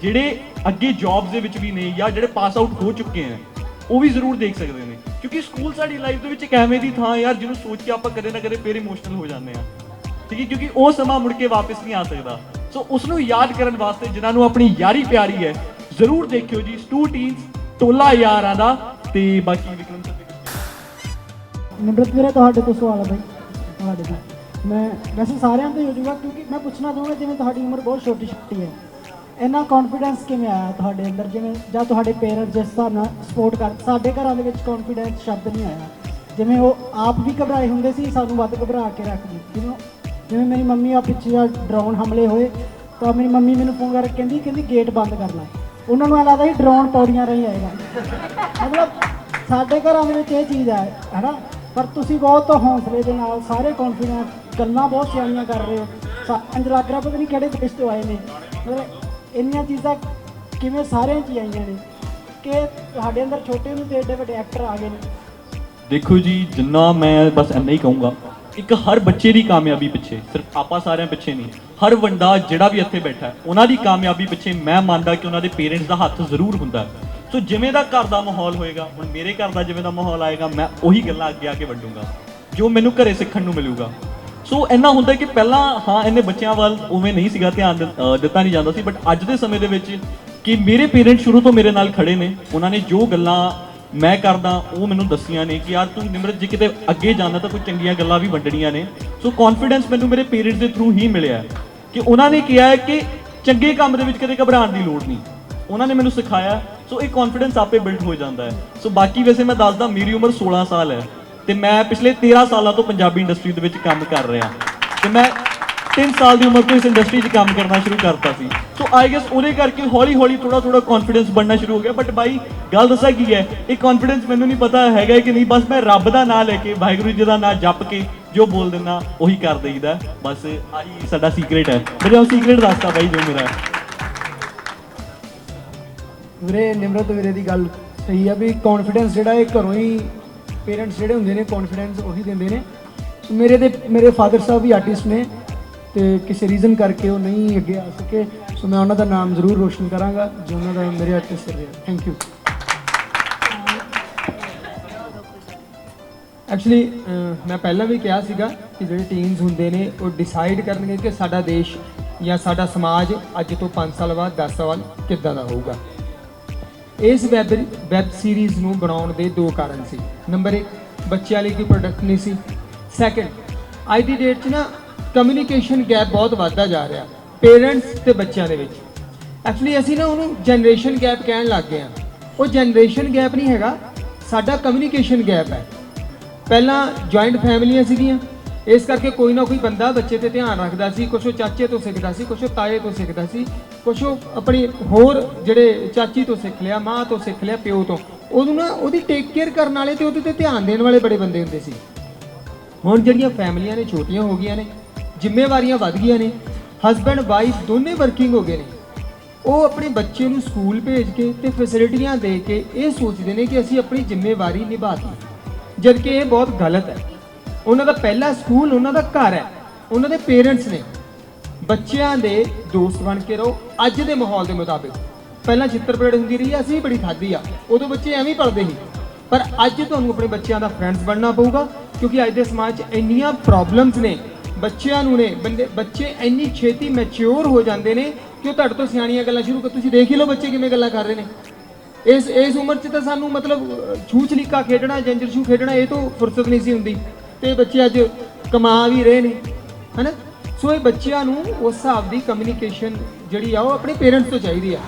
ਜਿਹੜੇ ਅੱਗੇ ਜੌਬਸ ਦੇ ਵਿੱਚ ਵੀ ਨੇ ਜਾਂ ਜਿਹੜੇ ਪਾਸ ਆਊਟ ਹੋ ਚੁੱਕੇ ਹੈ, ਉਹ ਵੀ ਜ਼ਰੂਰ ਦੇਖ ਸਕਦੇ ਨੇ। ਕਿਉਂਕਿ ਸਕੂਲ ਸਾਡੀ ਲਾਈਫ ਦੇ ਵਿੱਚ ਇੱਕ ਐਵੇਂ ਦੀ ਥਾਂ ਯਾਰ ਜਿਹਨੂੰ ਸੋਚ ਕੇ ਆਪਾਂ ਕਦੇ ਨਾ ਕਦੇ ਫੇਰ ਇਮੋਸ਼ਨਲ ਹੋ ਜਾਂਦੇ ਆ ਠੀਕ ਹੈ? ਕਿਉਂਕਿ ਉਹ ਸਮਾਂ ਮੁੜ ਕੇ ਵਾਪਸ ਨਹੀਂ ਆ ਸਕਦਾ। ਸੋ ਉਸ ਨੂੰ ਯਾਦ ਕਰਨ ਵਾਸਤੇ ਜਿਨ੍ਹਾਂ ਨੂੰ ਆਪਣੀ ਯਾਰੀ ਪਿਆਰੀ ਹੈ, ਜ਼ਰੂਰ ਦੇਖਿਓ ਜੀ ਸਟੂ ਟੀਨਸ ਟੋਲਾ ਯਾਰਾਂ ਦਾ ਤੇ ਬਾਕੀ ਵਿਕਰਮ ਨਿਮਰਤ ਵੀਰੇ, ਤੁਹਾਡੇ ਤੋਂ ਸਵਾਲ ਹੈ ਬਈ। ਤੁਹਾਡੇ ਤੋਂ। ਮੈਂ ਵੈਸੇ ਸਾਰਿਆਂ ਤੋਂ ਹੀ ਹੋ ਜਾਊਗਾ ਕਿਉਂਕਿ ਮੈਂ ਪੁੱਛਣਾ ਚਾਹੂੰਗਾ ਜਿਵੇਂ ਤੁਹਾਡੀ ਉਮਰ ਬਹੁਤ ਛੋਟੀ ਛੋਟੀ ਹੈ। ਇੰਨਾ ਕੌਨਫੀਡੈਂਸ ਕਿਵੇਂ ਆਇਆ ਤੁਹਾਡੇ ਅੰਦਰ? ਜਿਵੇਂ ਜਾਂ ਤੁਹਾਡੇ ਪੇਰੈਂਟਸ ਜਿਸ ਹਿਸਾਬ ਨਾਲ ਸਪੋਰਟ ਕਰ ਸਾਡੇ ਘਰਾਂ ਦੇ ਵਿੱਚ ਕੌਨਫੀਡੈਂਸ ਸ਼ਬਦ ਨਹੀਂ ਆਇਆ। ਜਿਵੇਂ ਉਹ ਆਪ ਵੀ ਘਬਰਾਏ ਹੁੰਦੇ ਸੀ, ਸਾਨੂੰ ਵੱਧ ਘਬਰਾ ਕੇ ਰੱਖਦੇ। ਜਿਵੇਂ ਜਿਵੇਂ ਮੇਰੀ ਮੰਮੀ ਆ ਪਿੱਛੇ ਜਿਹੇ ਡਰੋਨ ਹਮਲੇ ਹੋਏ, ਤਾਂ ਮੇਰੀ ਮੰਮੀ ਮੈਨੂੰ ਫੋਨ ਕਰਕੇ ਕਹਿੰਦੀ ਕਹਿੰਦੀ ਗੇਟ ਬੰਦ ਕਰ ਲੈ। ਉਹਨਾਂ ਨੂੰ ਐਂ ਲੱਗਦਾ ਸੀ ਡਰੋਨ ਪੌੜੀਆਂ ਰਹੀ ਆਏਗਾ। ਮਤਲਬ ਸਾਡੇ ਘਰਾਂ ਦੇ ਵਿੱਚ ਇਹ ਚੀਜ਼ ਹੈ, ਹੈਨਾ? ਪਰ ਤੁਸੀਂ ਬਹੁਤ ਹੌਸਲੇ ਦੇ ਨਾਲ ਸਾਰੇ ਕੌਨਫੀਡੈਂਸ ਗੱਲਾਂ ਬਹੁਤ ਸਿਆਣੀਆਂ ਕਰ ਰਹੇ ਹੋ। ਅੰਜ ਲੱਗ ਰਿਹਾ ਪਤਾ ਨਹੀਂ ਕਿਹੜੇ ਦੇਸ਼ ਤੋਂ ਆਏ ਨੇ। ਮਤਲਬ ਇੰਨੀਆਂ ਚੀਜ਼ਾਂ ਕਿਵੇਂ ਸਾਰਿਆਂ 'ਚ ਹੀ ਆਈਆਂ ਨੇ ਕਿ ਤੁਹਾਡੇ ਅੰਦਰ ਛੋਟੇ ਹੁੰਦੇ ਤੇ ਏਡੇ ਵੱਡੇ ਐਕਟਰ ਆ ਗਏ ਨੇ। ਦੇਖੋ ਜੀ, ਜਿੰਨਾ ਮੈਂ ਬਸ ਇੰਨਾ ਹੀ ਕਹੂੰਗਾ, ਇੱਕ ਹਰ ਬੱਚੇ ਦੀ ਕਾਮਯਾਬੀ ਪਿੱਛੇ, ਸਿਰਫ ਆਪਾਂ ਸਾਰਿਆਂ ਪਿੱਛੇ ਨਹੀਂ, ਹਰ ਵੰਡਾ ਜਿਹੜਾ ਵੀ ਇੱਥੇ ਬੈਠਾ ਹੈ ਉਹਨਾਂ ਦੀ ਕਾਮਯਾਬੀ ਪਿੱਛੇ ਮੈਂ ਮੰਨਦਾ ਕਿ ਉਹਨਾਂ ਦੇ ਪੇਰੈਂਟਸ ਦਾ ਹੱਥ ਜ਼ਰੂਰ ਹੁੰਦਾ ਹੈ। ਸੋ ਜਿਵੇਂ ਦਾ ਘਰ ਦਾ ਮਾਹੌਲ ਹੋਏਗਾ, ਹੁਣ ਮੇਰੇ ਘਰ ਦਾ ਜਿਵੇਂ ਦਾ ਮਾਹੌਲ ਆਏਗਾ, ਮੈਂ ਉਹੀ ਗੱਲਾਂ ਅੱਗੇ ਆ ਕੇ ਵੰਡੂੰਗਾ, ਜੋ ਮੈਨੂੰ ਘਰੇ ਸਿੱਖਣ ਨੂੰ ਮਿਲੂਗਾ। ਸੋ ਇੰਨਾ ਹੁੰਦਾ ਕਿ ਪਹਿਲਾਂ, ਹਾਂ, ਇੰਨੇ ਬੱਚਿਆਂ ਵੱਲ ਉਵੇਂ ਨਹੀਂ ਸੀਗਾ ਧਿਆਨ ਦਿੱ- ਦਿੱਤਾ ਨਹੀਂ ਜਾਂਦਾ ਸੀ ਬਟ ਅੱਜ ਦੇ ਸਮੇਂ ਦੇ ਵਿੱਚ ਕਿ ਮੇਰੇ ਪੇਰੈਂਟ ਸ਼ੁਰੂ ਤੋਂ ਮੇਰੇ ਨਾਲ ਖੜੇ ਨੇ, ਉਹਨਾਂ ਨੇ ਜੋ ਗੱਲਾਂ ਮੈਂ ਕਰਦਾ, ਉਹ ਮੈਨੂੰ ਦੱਸੀਆਂ ਨੇ ਕਿ ਯਾਰ ਤੂੰ ਨਿਮਰਤ ਜੀ ਕਿਤੇ ਅੱਗੇ ਜਾਣਾ ਤਾਂ ਕੋਈ ਚੰਗੀਆਂ ਗੱਲਾਂ ਵੀ ਵੰਡਣੀਆਂ ਨੇ। ਸੋ ਕੌਨਫੀਡੈਂਸ ਮੈਨੂੰ ਮੇਰੇ ਪੇਰੈਂਟਸ ਦੇ ਥਰੂ ਹੀ ਮਿਲਿਆ ਕਿ ਉਹਨਾਂ ਨੇ ਕਿਹਾ ਹੈ ਕਿ ਚੰਗੇ ਕੰਮ ਦੇ ਵਿੱਚ ਕਦੇ ਘਬਰਾਉਣ ਦੀ ਲੋੜ ਨਹੀਂ। ਉਹਨਾਂ ਨੇ ਮੈਨੂੰ ਸਿਖਾਇਆ ਸੋ ਇਹ ਕੌਨਫੀਡੈਂਸ ਆਪੇ ਬਿਲਡ ਹੋ ਜਾਂਦਾ ਹੈ। ਸੋ ਬਾਕੀ ਵੈਸੇ ਮੈਂ ਦੱਸਦਾ, ਮੇਰੀ ਉਮਰ 16 ਸਾਲ ਹੈ। ਤੇ ਮੈਂ ਪਿਛਲੇ 13 ਸਾਲਾਂ ਤੋਂ ਪੰਜਾਬੀ ਇੰਡਸਟਰੀ ਦੇ ਵਿੱਚ ਕੰਮ ਕਰ ਰਿਹਾ। ਤੇ ਮੈਂ 3 ਸਾਲ ਦੀ ਉਮਰ ਤੋਂ ਇਸ ਇੰਡਸਟਰੀ 'ਚ ਕੰਮ ਕਰਨਾ ਸ਼ੁਰੂ ਕਰਤਾ ਸੀ। ਸੋ ਆਈ ਗੈਸ ਉਹਦੇ ਕਰਕੇ ਹੌਲੀ ਹੌਲੀ ਥੋੜਾ ਥੋੜਾ ਕੌਨਫੀਡੈਂਸ ਬਣਨਾ ਸ਼ੁਰੂ ਹੋ ਗਿਆ। ਬਟ ਬਾਈ, ਗੱਲ ਦੱਸਾਂ ਕੀ ਹੈ? ਇਹ ਕੌਨਫੀਡੈਂਸ ਮੈਨੂੰ ਨਹੀਂ ਪਤਾ ਹੈਗਾ ਕਿ ਨਹੀਂ। ਬਸ ਮੈਂ ਰੱਬ ਦਾ ਨਾਮ ਲੈ ਕੇ, ਵਾਹਿਗੁਰੂ ਜੀ ਦਾ ਨਾਮ ਜਪ ਕੇ ਜੋ ਬੋਲ ਦਿੰਦਾ, ਉਹੀ ਕਰ ਦਈਦਾ। ਬਸ ਆਹੀ ਸਾਡਾ ਸੀਕ੍ਰੇਟ ਹੈ। ਮੇਰੇ ਉਹ ਸੀਕ੍ਰੇਟ ਦੱਸਦਾ ਬਾਈ ਜੋ ਮੇਰਾ ਹੈ। ਵੀਰੇ, ਨਿਮਰਤ ਵੀਰੇ ਦੀ ਗੱਲ ਸਹੀ ਆ ਵੀ ਕੌਨਫੀਡੈਂਸ ਜਿਹੜਾ ਇਹ ਘਰੋਂ ਹੀ ਪੇਰੈਂਟਸ ਜਿਹੜੇ ਹੁੰਦੇ ਨੇ ਕੌਨਫੀਡੈਂਸ ਉਹੀ ਦਿੰਦੇ ਨੇ। ਮੇਰੇ ਦੇ ਮੇਰੇ ਫਾਦਰ ਸਾਹਿਬ ਵੀ ਆਰਟਿਸਟ ਨੇ ਤੇ ਕਿਸੇ ਰੀਜ਼ਨ ਕਰਕੇ ਉਹ ਨਹੀਂ ਅੱਗੇ ਆ ਸਕੇ। ਸੋ ਮੈਂ ਉਹਨਾਂ ਦਾ ਨਾਮ ਜ਼ਰੂਰ ਰੋਸ਼ਨ ਕਰਾਂਗਾ, ਜੋ ਉਹਨਾਂ ਦਾ ਮੇਰੇ ਆਰਟਿਸਟ ਰਿਹਾ। ਥੈਂਕ ਯੂ ਐਕਚੁਅਲੀ ਮੈਂ ਪਹਿਲਾਂ ਵੀ ਕਿਹਾ ਸੀਗਾ ਕਿ ਜਿਹੜੇ ਟੀਮਸ ਹੁੰਦੇ ਨੇ, ਉਹ ਡਿਸਾਈਡ ਕਰਨਗੇ ਕਿ ਸਾਡਾ ਦੇਸ਼ ਜਾਂ ਸਾਡਾ ਸਮਾਜ ਅੱਜ ਤੋਂ 5 ਸਾਲ ਬਾਅਦ 10 ਸਾਲ ਕਿੱਦਾਂ ਦਾ ਹੋਊਗਾ। ਇਸ ਵੈਬ ਵੈਬ ਸੀਰੀਜ਼ ਨੂੰ ਬਣਾਉਣ ਦੇ ਦੋ ਕਾਰਨ ਸੀ। ਨੰਬਰ 1 ਬੱਚਿਆਂ ਲਈ ਕੋਈ ਪ੍ਰੋਡਕਟ ਨਹੀਂ ਸੀ। ਸੈਕੰਡ ਅੱਜ ਦੀ ਡੇਟ 'ਚ ਨਾ ਕਮਿਊਨੀਕੇਸ਼ਨ ਗੈਪ ਬਹੁਤ ਵੱਧਦਾ ਜਾ ਰਿਹਾ ਪੇਰੈਂਟਸ ਤੇ ਬੱਚਿਆਂ ਦੇ ਵਿੱਚ। ਐਕਚੁਅਲੀ ਅਸੀਂ ਨਾ ਉਹਨੂੰ ਜਨਰੇਸ਼ਨ ਗੈਪ ਕਹਿਣ ਲੱਗ ਗਏ ਆ ਉਹ ਜਨਰੇਸ਼ਨ ਗੈਪ ਨਹੀਂ ਹੈਗਾ, ਸਾਡਾ ਕਮਿਊਨੀਕੇਸ਼ਨ ਗੈਪ ਹੈ। ਪਹਿਲਾਂ ਜੁਆਇੰਟ ਫੈਮਲੀਆਂ ਸੀਗੀਆਂ, ਇਸ ਕਰਕੇ ਕੋਈ ਨਾ ਕੋਈ ਬੰਦਾ ਬੱਚੇ ਤੇ ਧਿਆਨ ਰੱਖਦਾ ਸੀ, ਕੁਛ ਉਹ ਚਾਚੇ ਤੋਂ ਸਿੱਖਦਾ ਸੀ, ਕੁਛ ਉਹ ਤਾਏ ਤੋਂ ਸਿੱਖਦਾ ਸੀ। ਕੁਛ ਉਹ ਆਪਣੀ ਹੋਰ ਜਿਹੜੇ ਚਾਚੀ ਤੋਂ ਸਿੱਖ ਲਿਆ, ਮਾਂ ਤੋਂ ਸਿੱਖ ਲਿਆ, ਪਿਓ ਤੋਂ, ਉਹਨੂੰ ਨਾ ਉਹਦੀ ਟੇਕ ਕੇਅਰ ਕਰਨ ਵਾਲੇ ਤੇ ਉਹਦੇ ਤੇ ਧਿਆਨ ਦੇਣ ਵਾਲੇ ਬੜੇ ਬੰਦੇ ਹੁੰਦੇ ਸੀ। ਹੁਣ ਜਿਹੜੀਆਂ ਫੈਮਲੀਆਂ ਨੇ ਛੋਟੀਆਂ ਹੋ ਗਈਆਂ ਨੇ, ਜ਼ਿੰਮੇਵਾਰੀਆਂ ਵੱਧ ਗਈਆਂ ਨੇ ਹਸਬੰਡ ਵਾਈਫ ਦੋਨੇ ਵਰਕਿੰਗ ਹੋ ਗਏ ਨੇ। ਉਹ ਆਪਣੇ ਬੱਚੇ ਨੂੰ ਸਕੂਲ ਭੇਜ ਕੇ ਤੇ ਫੈਸਿਲਿਟੀਆਂ ਦੇ ਕੇ ਇਹ ਸੋਚਦੇ ਨੇ ਕਿ ਅਸੀਂ ਆਪਣੀ ਜ਼ਿੰਮੇਵਾਰੀ ਨਿਭਾਤੀ। ਜਦ ਕਿ ਇਹ ਬਹੁਤ ਗਲਤ ਹੈ। ਉਹਨਾਂ ਦਾ ਪਹਿਲਾ ਸਕੂਲ ਉਹਨਾਂ ਦਾ ਘਰ ਹੈ। ਉਹਨਾਂ ਦੇ ਪੇਰੈਂਟਸ ਨੇ। ਬੱਚਿਆਂ ਦੇ ਦੋਸਤ ਬਣ ਕੇ ਰਹੋ ਅੱਜ ਦੇ ਮਾਹੌਲ ਦੇ ਮੁਤਾਬਿਕ। ਪਹਿਲਾਂ ਚਿੱਤਰ ਚਿੱਤਰਪਰੇਡ ਹੁੰਦੀ ਰਹੀ ਆ, ਅਸੀਂ ਬੜੀ ਖਾਦੀ ਆ। ਉਦੋਂ ਬੱਚੇ ਐਵੇਂ ਹੀ ਪੜਦੇ ਸੀ। ਪਰ ਅੱਜ ਤੁਹਾਨੂੰ ਆਪਣੇ ਬੱਚਿਆਂ ਦਾ ਫਰੈਂਡਸ ਬਣਨਾ ਪਊਗਾ ਕਿਉਂਕਿ ਅੱਜ ਦੇ ਸਮਾਜ 'ਚ ਇੰਨੀਆਂ ਪ੍ਰੋਬਲਮਸ ਨੇ ਬੱਚਿਆਂ ਨੂੰ ਨੇ ਬੰਦੇ ਬੱਚੇ ਇੰਨੀ ਛੇਤੀ ਮੈਚਿਓਰ ਹੋ ਜਾਂਦੇ ਨੇ ਕਿ ਉਹ ਤੁਹਾਡੇ ਤੋਂ ਸਿਆਣੀਆਂ ਗੱਲਾਂ ਸ਼ੁਰੂ ਕਰ ਤੁਸੀਂ ਦੇਖ ਹੀ ਲਓ ਬੱਚੇ ਕਿਵੇਂ ਗੱਲਾਂ ਕਰ ਰਹੇ ਨੇ। ਇਸ ਇਸ ਉਮਰ 'ਚ ਤਾਂ ਸਾਨੂੰ ਮਤਲਬ ਅਹ, ਛੂਛ ਲੀਕਾ ਖੇਡਣਾ ਜੰਜਰ ਛੂ ਖੇਡਣਾ ਇਹ ਤੋਂ ਫੁਰਸਤ ਨਹੀਂ ਸੀ ਹੁੰਦੀ। ਤੇ ਬੱਚੇ ਅੱਜ ਕਮਾ ਵੀ ਰਹੇ ਨੇ ਹਨਾ? ਸੋ ਇਹ ਬੱਚਿਆਂ ਨੂੰ ਉਸ ਹਿਸਾਬ ਦੀ ਕਮਿਊਨੀਕੇਸ਼ਨ ਜਿਹੜੀ ਆ ਉਹ ਆਪਣੇ ਪੇਰੈਂਟਸ ਤੋਂ ਚਾਹੀਦੀ ਆ।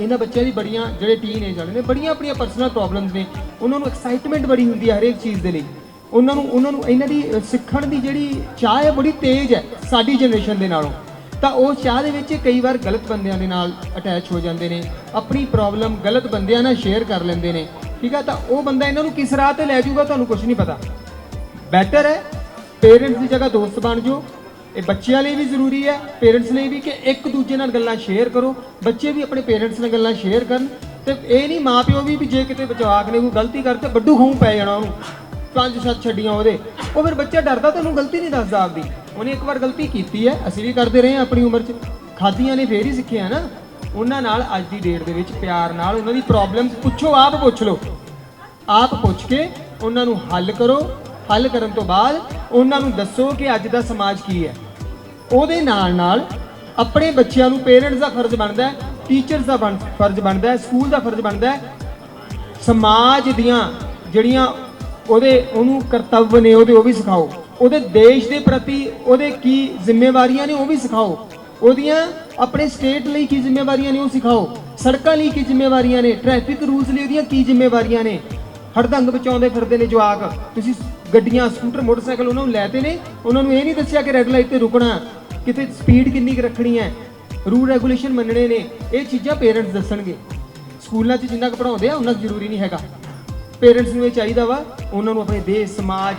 ਇਹਨਾਂ ਬੱਚਿਆਂ ਦੀ ਬੜੀਆਂ ਜਿਹੜੇ ਟੀਨ ਏਜ ਵਾਲੇ ਨੇ, ਬੜੀਆਂ ਆਪਣੀਆਂ ਪਰਸਨਲ ਪ੍ਰੋਬਲਮਸ ਨੇ। ਉਹਨਾਂ ਨੂੰ ਐਕਸਾਈਟਮੈਂਟ ਬੜੀ ਹੁੰਦੀ ਹੈ ਹਰੇਕ ਚੀਜ਼ ਦੇ ਲਈ। ਉਹਨਾਂ ਨੂੰ ਉਹਨਾਂ ਨੂੰ ਇਹਨਾਂ ਦੀ ਸਿੱਖਣ ਦੀ ਜਿਹੜੀ ਚਾਹ ਹੈ ਬੜੀ ਤੇਜ਼ ਹੈ ਸਾਡੀ ਜਨਰੇਸ਼ਨ ਦੇ ਨਾਲੋਂ। ਤਾਂ ਉਹ ਚਾਹ ਦੇ ਵਿੱਚ ਕਈ ਵਾਰ ਗਲਤ ਬੰਦਿਆਂ ਦੇ ਨਾਲ ਅਟੈਚ ਹੋ ਜਾਂਦੇ ਨੇ, ਆਪਣੀ ਪ੍ਰੋਬਲਮ ਗਲਤ ਬੰਦਿਆਂ ਨਾਲ ਸ਼ੇਅਰ ਕਰ ਲੈਂਦੇ ਨੇ। ਠੀਕ ਹੈ ਤਾਂ ਉਹ ਬੰਦਾ ਇਹਨਾਂ ਨੂੰ ਕਿਸ ਰਾਹ ਤੇ ਲੈ ਜਾਊਗਾ, ਤੁਹਾਨੂੰ ਕੁਝ ਨਹੀਂ ਪਤਾ। ਬੈਟਰ ਹੈ ਪੇਰੈਂਟਸ ਦੀ ਜਗ੍ਹਾ ਦੋਸਤ ਬਣ ਜਾਓ ਇਹ ਬੱਚਿਆਂ ਲਈ ਵੀ ਜ਼ਰੂਰੀ ਹੈ ਪੇਰੈਂਟਸ ਲਈ ਵੀ ਕਿ ਇੱਕ ਦੂਜੇ ਨਾਲ ਗੱਲਾਂ ਸ਼ੇਅਰ ਕਰੋ। ਬੱਚੇ ਵੀ ਆਪਣੇ ਪੇਰੈਂਟਸ ਨਾਲ ਗੱਲਾਂ ਸ਼ੇਅਰ ਕਰਨ ਤੇ ਇਹ ਨਹੀਂ ਮਾਪਿਓ ਵੀ ਵੀ ਜੇ ਕਿਤੇ ਜਵਾਕ ਨੇ ਕੋਈ ਗਲਤੀ ਕਰਕੇ ਵੱਡੂ ਖਾਉ ਪੈ ਜਾਣਾ ਉਹਨੂੰ, ਪੰਜ ਸੱਤ ਛੱਡੀਆਂ ਉਹਦੇ। ਉਹ ਫਿਰ ਬੱਚਾ ਡਰਦਾ ਤੁਹਾਨੂੰ ਗਲਤੀ ਨਹੀਂ ਦੱਸਦਾ ਆਪਦੀ। ਉਹਨੇ ਇੱਕ ਵਾਰ ਗਲਤੀ ਕੀਤੀ ਹੈ, ਅਸੀਂ ਵੀ ਕਰਦੇ ਰਹੇ ਹਾਂ ਆਪਣੀ ਉਮਰ 'ਚ। ਖਾਦੀਆਂ ਨੇ ਫੇਰ ਹੀ ਸਿੱਖਿਆ ਨਾ। ਉਹਨਾਂ ਨਾਲ ਅੱਜ ਦੀ ਡੇਟ ਦੇ ਵਿੱਚ ਪਿਆਰ ਨਾਲ ਉਹਨਾਂ ਦੀ ਪ੍ਰੋਬਲਮਸ ਪੁੱਛੋ, ਆਪ ਪੁੱਛ ਲਓ। ਆਪ ਪੁੱਛ ਕੇ ਉਹਨਾਂ ਨੂੰ ਹੱਲ ਕਰੋ। ਹੱਲ ਕਰਨ ਤੋਂ ਬਾਅਦ ਉਹਨਾਂ ਨੂੰ ਦੱਸੋ ਕਿ ਅੱਜ ਦਾ ਸਮਾਜ ਕੀ ਹੈ। ਉਹਦੇ ਨਾਲ ਨਾਲ ਆਪਣੇ ਬੱਚਿਆਂ ਨੂੰ ਪੇਰੈਂਟਸ ਦਾ ਫਰਜ਼ ਬਣਦਾ ਹੈ ਟੀਚਰਸ ਦਾ ਬਣ- ਫਰਜ਼ ਬਣਦਾ ਹੈ ਸਕੂਲ ਦਾ ਫਰਜ਼ ਬਣਦਾ ਹੈ। ਸਮਾਜ ਦੀਆਂ ਜਿਹੜੀਆਂ ਉਹਦੇ ਉਹਨੂੰ ਕਰਤੱਵ ਨੇ ਉਹਦੇ, ਉਹ ਵੀ ਸਿਖਾਓ। ਉਹਦੇ ਦੇਸ਼ ਦੇ ਪ੍ਰਤੀ ਉਹਦੇ ਕੀ ਜ਼ਿੰਮੇਵਾਰੀਆਂ ਨੇ ਉਹ ਵੀ ਸਿਖਾਓ। ਉਹਦੀਆਂ ਆਪਣੇ ਸਟੇਟ ਲਈ ਕੀ ਜ਼ਿੰਮੇਵਾਰੀਆਂ ਨੇ ਉਹ ਸਿਖਾਓ। ਸੜਕਾਂ ਲਈ ਕੀ ਜ਼ਿੰਮੇਵਾਰੀਆਂ ਨੇ? ਟ੍ਰੈਫਿਕ ਰੂਲਸ ਲਈ ਉਹਦੀਆਂ ਕੀ ਜ਼ਿੰਮੇਵਾਰੀਆਂ ਨੇ? ਹੜਦੰਗ ਬਚਾਉਂਦੇ ਫਿਰਦੇ ਨੇ ਜਵਾਕ। ਤੁਸੀਂ ਗੱਡੀਆਂ, ਸਕੂਟਰ, ਮੋਟਰਸਾਈਕਲ ਉਹਨਾਂ ਨੂੰ ਲੈਤੇ ਨੇ। ਉਹਨਾਂ ਨੂੰ ਇਹ ਨਹੀਂ ਦੱਸਿਆ ਕਿ ਰੈੱਡ ਲਾਈਟ ਤੇ ਰੁਕਣਾ ਕਿਤੇ ਸਪੀਡ ਕਿੰਨੀ ਕੁ ਰੱਖਣੀ ਹੈ? ਰੂਲ ਰੈਗੂਲੇਸ਼ਨ ਮੰਨਣੇ ਨੇ। ਇਹ ਚੀਜ਼ਾਂ ਪੇਰੈਂਟਸ ਦੱਸਣਗੇ। ਸਕੂਲਾਂ 'ਚ ਜਿੰਨਾ ਕੁ ਪੜਾਉਂਦੇ ਆ ਉਹਨਾਂ ਕੁ ਜ਼ਰੂਰੀ ਨਹੀਂ ਹੈਗਾ। ਪੇਰੈਂਟਸ ਨੂੰ ਇਹ ਚਾਹੀਦਾ ਵਾ, ਉਹਨਾਂ ਨੂੰ ਆਪਣੇ ਦੇਸ਼, ਸਮਾਜ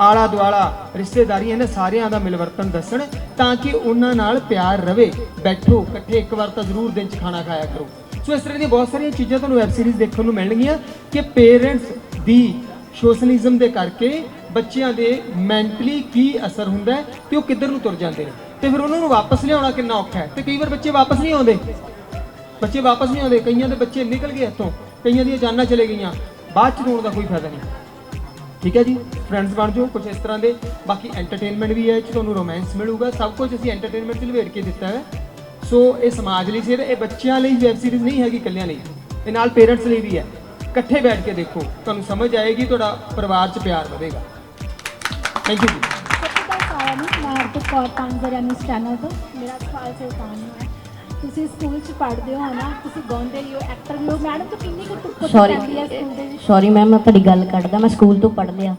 ਆਲਾ ਦੁਆਲਾ ਰਿਸ਼ਤੇਦਾਰੀਆਂ ਇਹਨਾਂ ਸਾਰਿਆਂ ਦਾ ਮਿਲਵਰਤਨ ਦੱਸਣ ਤਾਂ ਕਿ ਉਹਨਾਂ ਨਾਲ ਪਿਆਰ ਰਵੇ। ਬੈਠੋ, ਇਕੱਠੇ ਇੱਕ ਵਾਰ ਤਾਂ ਜ਼ਰੂਰ ਦਿਨ 'ਚ ਖਾਣਾ ਖਾਇਆ ਕਰੋ। ਸੋ ਇਸ ਤਰ੍ਹਾਂ ਦੀਆਂ ਬਹੁਤ ਸਾਰੀਆਂ ਚੀਜ਼ਾਂ ਤੁਹਾਨੂੰ ਵੈਬ ਸੀਰੀਜ਼ ਦੇਖਣ ਨੂੰ ਮਿਲਣਗੀਆਂ ਕਿ ਪੇਰੈਂਟਸ ਦੀ ਸੋਸ਼ਲਿਜ਼ਮ ਦੇ ਕਰਕੇ ਬੱਚਿਆਂ ਦੇ ਮੈਂਟਲੀ ਕੀ ਅਸਰ ਹੁੰਦਾ ਹੈ ਤੇ ਉਹ ਕਿੱਧਰ ਨੂੰ ਤੁਰ ਜਾਂਦੇ ਨੇ। ਤੇ ਫਿਰ ਉਹਨਾਂ ਨੂੰ ਵਾਪਸ ਲਿਆਉਣਾ ਕਿੰਨਾ ਔਖਾ ਹੈ। ਤੇ ਕਈ ਵਾਰ ਬੱਚੇ ਵਾਪਸ ਨਹੀਂ ਆਉਂਦੇ। ਬੱਚੇ ਵਾਪਸ ਨਹੀਂ ਆਉਂਦੇ। ਕਈਆਂ ਦੇ ਬੱਚੇ ਨਿਕਲ ਗਏ ਇੱਥੋਂ। ਕਈਆਂ ਦੀਆਂ ਜਾਨਾਂ ਚਲੇ ਗਈਆਂ। ਬਾਅਦ ਚ ਰੋਣ ਦਾ ਕੋਈ ਫਾਇਦਾ ਨਹੀਂ। ਠੀਕ ਹੈ ਜੀ? ਫਰੈਂਡਸ ਬਣ ਜਾਓ ਕੁਝ ਇਸ ਤਰ੍ਹਾਂ ਦੇ। ਬਾਕੀ ਐਂਟਰਟੇਨਮੈਂਟ ਵੀ ਹੈ। 'ਚ ਤੁਹਾਨੂੰ ਰੋਮਾਂਸ ਮਿਲੂਗਾ। ਸਭ ਕੁਝ ਅਸੀਂ ਐਂਟਰਟੇਨਮੈਂਟ 'ਚ ਲਵੇੜ ਕੇ ਦਿੱਤਾ ਹੈ। ਸੋ ਇਹ ਸਮਾਜ ਲਈ ਸੀ ਇਹ ਬੱਚਿਆਂ ਲਈ ਵੈਬ ਸੀਰੀਜ਼ ਨਹੀਂ ਹੈਗੀ ਇਕੱਲਿਆਂ ਲਈ। ਇਹ ਨਾਲ ਪੇਰੈਂਟਸ ਲਈ ਵੀ ਹੈ। ਇਕੱਠੇ ਬੈਠ ਕੇ ਦੇਖੋ ਤੁਹਾਨੂੰ ਸਮਝ ਆਏਗੀ ਤੁਹਾਡਾ ਪਰਿਵਾਰ 'ਚ ਪਿਆਰ ਵਧੇਗਾ। ਥੈਂਕ ਯੂ ਜੀ। ਸਾਰਿਆਂ ਨੂੰ। ਮੈਂ ਹਰਪ੍ਰੀਤ ਕੌਰ ਪਾਂਜ਼ਰਿਆ ਨਿਊਜ਼ ਚੈਨਲ ਤੋਂ। ਮੇਰਾ ਸਵਾਲ ਸੁਲਤਾਨ ਨੂੰ ਹੈ। ਤੁਸੀਂ ਸਕੂਲ 'ਚ ਪੜ੍ਹਦੇ ਹੋ ਨਾ ਤੁਸੀਂ ਗਾਉਂਦੇ ਹੋ ਐਕਟਰ ਵੀ ਹੋ। ਮੈਡਮ ਤੋਂ ਕਿੰਨੀ ਕੁ ਟੁੱਟ ਸੌਰੀ ਸਕੂਲ ਦੇ ਵਿੱਚ? ਸੌਰੀ ਮੈਮ ਮੈਂ ਤੁਹਾਡੀ ਗੱਲ ਕੱਢਦਾ। ਮੈਂ ਸਕੂਲ ਤੋਂ ਪੜ੍ਹ ਲਿਆ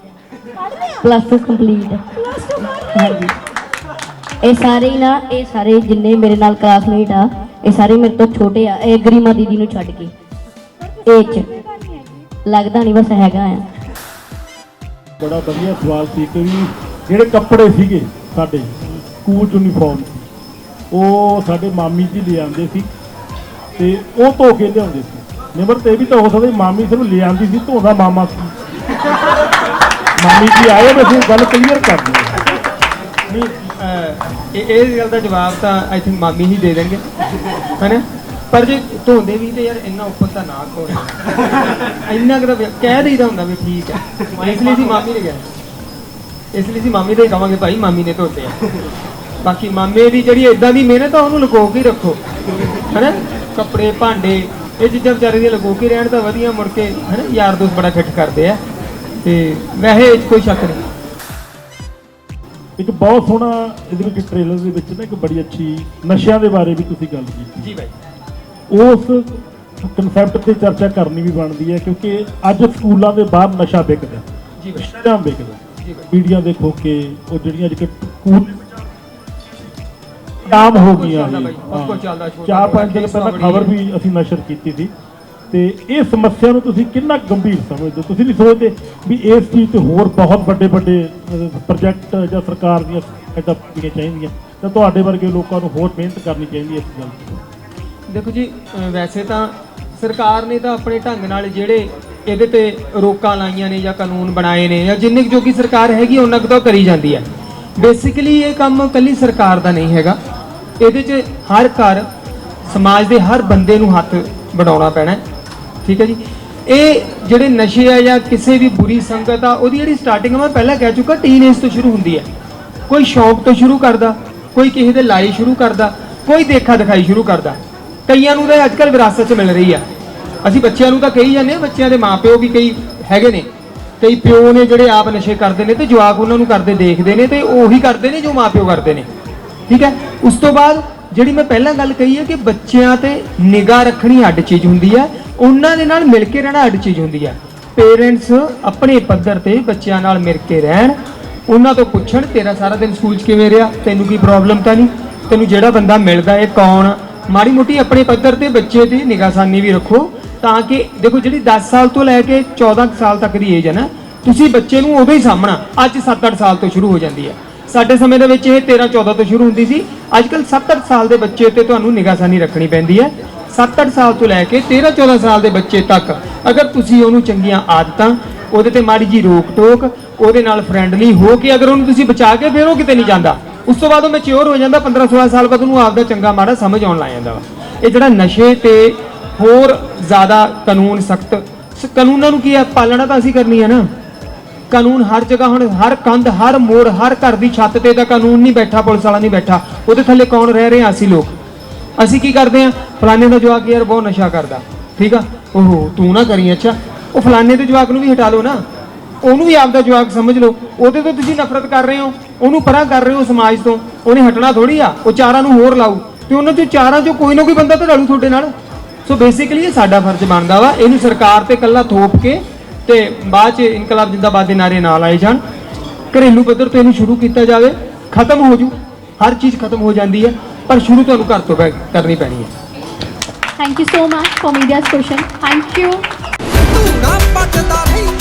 ਪੜ੍ਹਦੇ ਆ ਪਲੱਸ 2 ਕੰਪਲੀਟ ਪਲੱਸ 2 ਕਰ ਹਾਂਜੀ। ਇਹ ਸਾਰੇ ਹੀ ਨਾ, ਇਹ ਸਾਰੇ ਜਿੰਨੇ ਮੇਰੇ ਨਾਲ ਕਲਾਸਮੇਟ ਆ, ਇਹ ਸਾਰੇ ਮੇਰੇ ਤੋਂ ਛੋਟੇ ਆ, ਇਹ ਗਰੀਮਾ ਦੀਦੀ ਨੂੰ ਛੱਡ ਕੇ। ਇਹ ਚ ਲੱਗਦਾ ਨਹੀਂ ਬਸ ਹੈਗਾ ਆ। ਬੜਾ ਵਧੀਆ ਸਵਾਲ ਸੀ ਕਿ ਵੀ ਜਿਹੜੇ ਕੱਪੜੇ ਸੀਗੇ ਸਾਡੇ ਸਕੂਲ ਯੂਨੀਫਾਰਮ ਉਹ ਸਾਡੇ ਮਾਮੀ ਜੀ ਲਿਆਉਂਦੇ ਸੀ ਤੇ ਉਹ ਧੋ ਕੇ ਲਿਆਉਂਦੇ ਸੀ। ਨਿਮਰ, ਤੇ ਵੀ ਤਾਂ ਹੋ ਸਕਦਾ ਮਾਮੀ ਸਿਰਫ ਲਿਆਉਂਦੀ ਸੀ, ਧੋਦਾ ਮਾਮਾ ਸੀ। ਮਾਮੀ ਜੀ ਆਏ, ਬਸ ਗੱਲ ਕਲੀਅਰ ਕਰ ਦਿਓ। ਨਹੀਂ ਅਹ, ਇਹ ਇਹ ਗੱਲ ਦਾ ਜਵਾਬ ਤਾਂ ਆਈ ਥਿੰਕ ਮਾਮੀ ਹੀ ਦੇ ਦੇਣਗੇ। ਹੈਨਾ? ਪਰ ਜੇ ਧੋਂਦੇ ਵੀ ਤੇ ਯਾਰ ਇੰਨਾ ਉੱਪਰ ਤਾਂ ਨਾ ਕਰੋ ਇੰਨਾ ਕੁ ਤਾਂ ਵੀ- ਕਹਿ ਦੇਈਦਾ ਹੁੰਦਾ ਵੀ ਠੀਕ ਹੈ। ਇਸ ਲਈ ਅਸੀਂ ਮਾਮੀ ਨੇ ਕਿਹਾ ਇਸ ਲਈ ਅਸੀਂ ਮਾਮੀ ਦੇ ਕਹਾਂਗੇ ਭਾਈ ਮਾਮੀ ਨੇ ਧੋਤੇ ਆ। ਬਾਕੀ ਮਾਮੇ ਦੀ ਜਿਹੜੀ ਇਦਾਂ ਦੀ ਮਿਹਨਤ ਆ ਉਹਨੂੰ ਲੁਕੋ ਕੇ ਹੀ ਰੱਖੋ। ਹੈਨਾ? ਕੱਪੜੇ ਭਾਂਡੇ ਇਹ ਚੀਜ਼ਾਂ ਵਿਚਾਰੇ ਦੀਆਂ ਲੁਕੋ ਕੇ ਰਹਿਣ ਤਾਂ ਵਧੀਆ ਮੁੜ ਕੇ ਹੈਨਾ ਯਾਰ ਦੋਸਤ ਬੜਾ ਫਿੱਟ ਕਰਦੇ ਆ। ਤੇ ਵੈਸੇ ਇਹ 'ਚ ਕੋਈ ਸ਼ੱਕ ਨਹੀਂ। ਇੱਕ ਬਹੁਤ ਸੋਹਣਾ ਇਹਦੇ ਵਿੱਚ ਟ੍ਰੇਲਰ ਦੇ ਵਿੱਚ ਨਾ ਇੱਕ ਬੜੀ ਅੱਛੀ ਨਸ਼ਿਆਂ ਦੇ ਬਾਰੇ ਵੀ ਤੁਸੀਂ ਗੱਲ ਕੀਤੀ। ਜੀ ਬਾਈ। ਉਸ ਕਨਸੈਪਟ ਤੇ ਚਰਚਾ ਕਰਨੀ ਵੀ ਬਣਦੀ ਹੈ ਕਿਉਂਕਿ ਅੱਜ ਸਕੂਲਾਂ ਦੇ ਬਾਹਰ ਨਸ਼ਾ ਵਿਕਦਾ ਜੀ ਬਾਈ। ਨਸ਼ਾ ਵਿਕਦਾ ਜੀ ਬਾਈ। ਮੀਡੀਆ ਦੇ ਖੋਕੇ ਉਹ ਜਿਹੜੀਆਂ ਅੱਜ ਸਕੂਲ ਨਾਮ ਹੋ ਗਈਆਂ ਹਾਂ। ਚਾਰ ਪੰਜ ਦਿਨ ਪਹਿਲਾਂ ਖਬਰ। ਵੀ ਅਸੀਂ ਨਸ਼ਰ ਕੀਤੀ ਸੀ। ਤੇ ਇਹ ਸਮੱਸਿਆ ਨੂੰ ਤੁਸੀਂ ਕਿੰਨਾ ਗੰਭੀਰ ਸਮਝਦੇ ਹੋ? ਤੁਸੀਂ ਨਹੀਂ ਸੋਚਦੇ ਵੀ ਇਸ ਚੀਜ਼ ਤੇ ਹੋਰ ਬਹੁਤ ਵੱਡੇ ਵੱਡੇ ਪ੍ਰੋਜੈਕਟ ਜਾਂ ਸਰਕਾਰ ਦੀਆਂ ਐਡਾ ਕੀਤੀਆਂ ਚਾਹੀਦੀਆਂ। ਤਾਂ ਤੁਹਾਡੇ ਵਰਗੇ ਲੋਕਾਂ ਨੂੰ ਹੋਰ ਮਿਹਨਤ ਕਰਨੀ ਚਾਹੀਦੀ ਹੈ ਇਸ ਗੱਲ ਤੇ ਦੇਖੋ ਜੀ ਵੈਸੇ ਤਾਂ ਸਰਕਾਰ ਨੇ ਤਾਂ ਆਪਣੇ ਢੰਗ ਨਾਲ ਜਿਹੜੇ ਇਹਦੇ ਤੇ ਰੋਕਾਂ ਲਾਈਆਂ ਨੇ ਜਾਂ ਕਾਨੂੰਨ ਬਣਾਏ ਨੇ ਜਾਂ ਜਿੰਨੀ ਕੁ ਜੋ ਕਿ ਸਰਕਾਰ ਹੈਗੀ ਉਹਨਾਂ ਕੁ ਤਾਂ ਕਰੀ ਜਾਂਦੀ ਹੈ। ਬੇਸਿਕਲੀ ਇਹ ਕੰਮ ਕੱਲੀ ਸਰਕਾਰ ਦਾ ਨਹੀਂ ਹੈਗਾ। ਇਹਦੇ 'ਚ ਹਰ ਘਰ, ਸਮਾਜ ਦੇ ਹਰ ਬੰਦੇ ਨੂੰ ਹੱਥ ਬਣਾਉਣਾ ਪੈਣਾ ਠੀਕ ਹੈ ਜੀ। ਇਹ ਜਿਹੜੇ ਨਸ਼ੇ ਆ ਜਾਂ ਕਿਸੇ ਵੀ ਬੁਰੀ ਸੰਗਤ ਆ, ਉਹਦੀ ਜਿਹੜੀ ਸਟਾਰਟਿੰਗ ਮੈਂ ਪਹਿਲਾਂ ਕਹਿ ਚੁੱਕਾ ਟੀਨੇਜ ਤੋਂ ਸ਼ੁਰੂ ਹੁੰਦੀ ਹੈ ਕੋਈ ਸ਼ੌਕ ਤੋਂ ਸ਼ੁਰੂ ਕਰਦਾ, ਕੋਈ ਕਿਸੇ ਦੇ ਲਾਈ ਸ਼ੁਰੂ ਕਰਦਾ, ਕੋਈ ਦੇਖਾ ਦਿਖਾਈ ਸ਼ੁਰੂ ਕਰਦਾ। ਕਈਆਂ ਨੂੰ ਤਾਂ ਅੱਜਕੱਲ ਵਿਰਾਸਤ 'ਚ ਮਿਲ ਰਹੀ ਆ। ਅਸੀਂ ਬੱਚਿਆਂ ਨੂੰ ਤਾਂ ਕਹੀ ਜਾਂਦੇ ਆ ਬੱਚਿਆਂ ਦੇ ਮਾਪਿਓ ਵੀ ਕਈ ਹੈਗੇ ਨੇ। ਕਈ ਪਿਓ ਨੇ ਜਿਹੜੇ ਆਪ ਨਸ਼ੇ ਕਰਦੇ ਨੇ ਤੇ ਜਵਾਕ ਉਹਨਾਂ ਨੂੰ ਕਰਦੇ ਦੇਖਦੇ ਨੇ ਤੇ ਉਹੀ ਕਰਦੇ ਨੇ ਜੋ ਮਾਪਿਓ ਕਰਦੇ ਨੇ। ਠੀਕ ਹੈ? ਉਸ ਤੋਂ ਬਾਅਦ ਜਿਹੜੀ ਮੈਂ ਪਹਿਲਾਂ ਗੱਲ ਕਹੀ ਹੈ ਕਿ ਬੱਚਿਆਂ ਤੇ ਨਿਗਾਹ ਰੱਖਣੀ ਅੱਡ ਚੀਜ਼ ਹੁੰਦੀ ਹੈ ਉਹਨਾਂ ਦੇ ਨਾਲ ਮਿਲ ਕੇ ਰਹਿਣਾ ਅੱਡ ਚੀਜ਼ ਹੁੰਦੀ ਹੈ ਪੇਰੈਂਟਸ ਆਪਣੇ ਪੱਧਰ ਤੇ ਬੱਚਿਆਂ ਨਾਲ ਮਿਲ ਕੇ ਰਹਿਣ। ਉਹਨਾਂ ਤੋਂ ਪੁੱਛਣ, ਤੇਰਾ ਸਾਰਾ ਦਿਨ ਸਕੂਲ 'ਚ ਕਿਵੇਂ ਰਿਹਾ? ਤੈਨੂੰ ਕੀ ਪ੍ਰੋਬਲਮ ਤਾਂ ਨਹੀਂ? ਤੈਨੂੰ ਜਿਹੜਾ ਬੰਦਾ ਮਿਲਦਾ ਇਹ ਕੌਣ? ਮਾੜੀ ਮੋਟੀ ਆਪਣੇ ਪੱਧਰ ਤੇ ਬੱਚੇ ਦੀ ਨਿਗਾਹਸਾਨੀ ਵੀ ਰੱਖੋ, ਤਾਂ ਕਿ ਦੇਖੋ ਜਿਹੜੀ 10 ਸਾਲ ਤੋਂ ਲੈ ਕੇ 14 ਸਾਲ ਤੱਕ ਦੀ ਏਜ ਹੈ ਨਾ, ਤੁਸੀਂ ਬੱਚੇ ਨੂੰ ਉਦੋਂ ਹੀ ਸਾਹਮਣਾ ਅੱਜ 7-8 ਸਾਲ ਤੋਂ ਸ਼ੁਰੂ ਹੋ ਜਾਂਦੀ ਹੈ ਸਾਡੇ ਸਮੇਂ ਦੇ ਵਿੱਚ ਇਹ 13 14 ਤੋਂ ਸ਼ੁਰੂ ਹੁੰਦੀ ਸੀ। ਅੱਜ ਕੱਲ 7-8 ਸਾਲ ਦੇ ਬੱਚੇ 'ਤੇ ਤੁਹਾਨੂੰ ਨਿਗਾਹਸਾਨੀ ਰੱਖਣੀ ਪੈਂਦੀ ਹੈ 7-8 ਸਾਲ ਤੋਂ ਲੈ ਕੇ 13-14 ਸਾਲ ਦੇ ਬੱਚੇ ਤੱਕ, ਅਗਰ ਤੁਸੀਂ ਉਹਨੂੰ ਚੰਗੀਆਂ ਆਦਤਾਂ, ਉਹਦੇ ਤੇ ਮਾੜੀ ਜੀ ਰੋਕ ਟੋਕ ਉਹਦੇ ਨਾਲ ਫਰੈਂਡਲੀ ਹੋ ਕੇ ਅਗਰ ਉਹਨੂੰ ਤੁਸੀਂ ਬਚਾ ਕੇ ਫਿਰ ਉਹ ਕਿਤੇ ਨਹੀਂ ਜਾਂਦਾ। ਉਸ ਤੋਂ ਬਾਅਦ ਉਹ ਮੈਚਿਓਰ ਹੋ ਜਾਂਦਾ 15-16 ਸਾਲ ਬਾਅਦ ਉਹਨੂੰ ਆਪਦਾ ਚੰਗਾ ਮਾੜਾ ਸਮਝ ਆਉਣ ਲੱਗ ਜਾਂਦਾ ਵਾ। ਇਹ ਜਿਹੜਾ ਨਸ਼ੇ ਤੇ ਹੋਰ ਜ਼ਿਆਦਾ ਕਾਨੂੰਨ ਸਖਤ ਕਾਨੂੰਨਾਂ ਨੂੰ ਕੀ ਹੈ ਪਾਲਣਾ ਤਾਂ ਅਸੀਂ ਕਰਨੀ ਹੈ ਨਾ। ਕਾਨੂੰਨ ਹਰ ਜਗ੍ਹਾ ਹੁਣ, ਹਰ ਕੰਧ, ਹਰ ਮੋੜ, ਹਰ ਘਰ ਦੀ ਛੱਤ ਤੇ ਤਾਂ ਕਾਨੂੰਨ ਨਹੀਂ ਬੈਠਾ, ਪੁਲਿਸ ਵਾਲਾ ਨਹੀਂ ਬੈਠਾ। ਉਹਦੇ ਥੱਲੇ ਕੌਣ ਰਹਿ ਰਹੇ ਆ, ਅਸੀਂ ਲੋਕ। ਅਸੀਂ ਕੀ ਕਰਦੇ ਆ ਫਲਾਣੇ ਦਾ ਜਵਾਕ ਯਾਰ ਬਹੁਤ ਨਸ਼ਾ ਕਰਦਾ। ਠੀਕ ਆ? ਓਹੋ, ਤੂੰ ਨਾ ਕਰੀ, ਅੱਛਾ। ਉਹ ਫਲਾਣੇ ਦੇ ਜਵਾਕ ਨੂੰ ਵੀ ਹਟਾ ਲਓ ਨਾ। ਉਹਨੂੰ ਵੀ ਆਪਦਾ ਜਵਾਕ ਸਮਝ ਲਓ। ਉਹਦੇ ਤੋਂ ਤੁਸੀਂ ਨਫ਼ਰਤ ਕਰ ਰਹੇ ਹੋ। ਉਹਨੂੰ ਪਰਾਂ ਕਰ ਰਹੇ ਹੋ ਸਮਾਜ ਤੋਂ। ਉਹਨੇ ਹਟਣਾ ਥੋੜੀ ਆ। ਉਹ ਚਾਰਾਂ ਨੂੰ ਹੋਰ ਲਾਊ। ਤੇ ਉਹਨਾਂ ਚੋਂ ਚਾਰਾਂ ਚੋਂ ਕੋਈ ਨਾ ਕੋਈ ਬੰਦਾ ਤਾਂ ਲੜੂ ਤੁਹਾਡੇ ਨਾਲ। ਸੋ ਬੇਸਿਕਲੀ ਇਹ ਸਾਡਾ ਫਰਜ਼ ਬਣਦਾ ਵਾ। ਇਹਨੂੰ ਸਰਕਾਰ ਤੇ ਕੱਲਾ ਥੋਪ ਕੇ ਤੇ ਬਾਅਦ ਚ ਇਨਕਲਾਬ ਜਿੰਦਾਬਾਦ ਦੇ ਨਾਰੇ ਨਾ ਲਾਏ ਜਾਣ। ਘਰੇਲੂ ਪੱਧਰ ਤੋਂ ਇਹਨੂੰ ਸ਼ੁਰੂ ਕੀਤਾ ਜਾਵੇ। ਖਤਮ ਹੋ ਜੂ। ਹਰ ਚੀਜ਼ ਖਤਮ ਹੋ ਜਾਂਦੀ ਹੈ। ਪਰ ਸ਼ੁਰੂ ਤੁਹਾਨੂੰ ਘਰ ਤੋਂ ਕਰਨੀ ਪੈਣੀ ਹੈ Thank you so much for media's question. Thank you. ਤੂੰ ਨਾ ਪੱਟਦਾ ਰਹਿੰਦਾ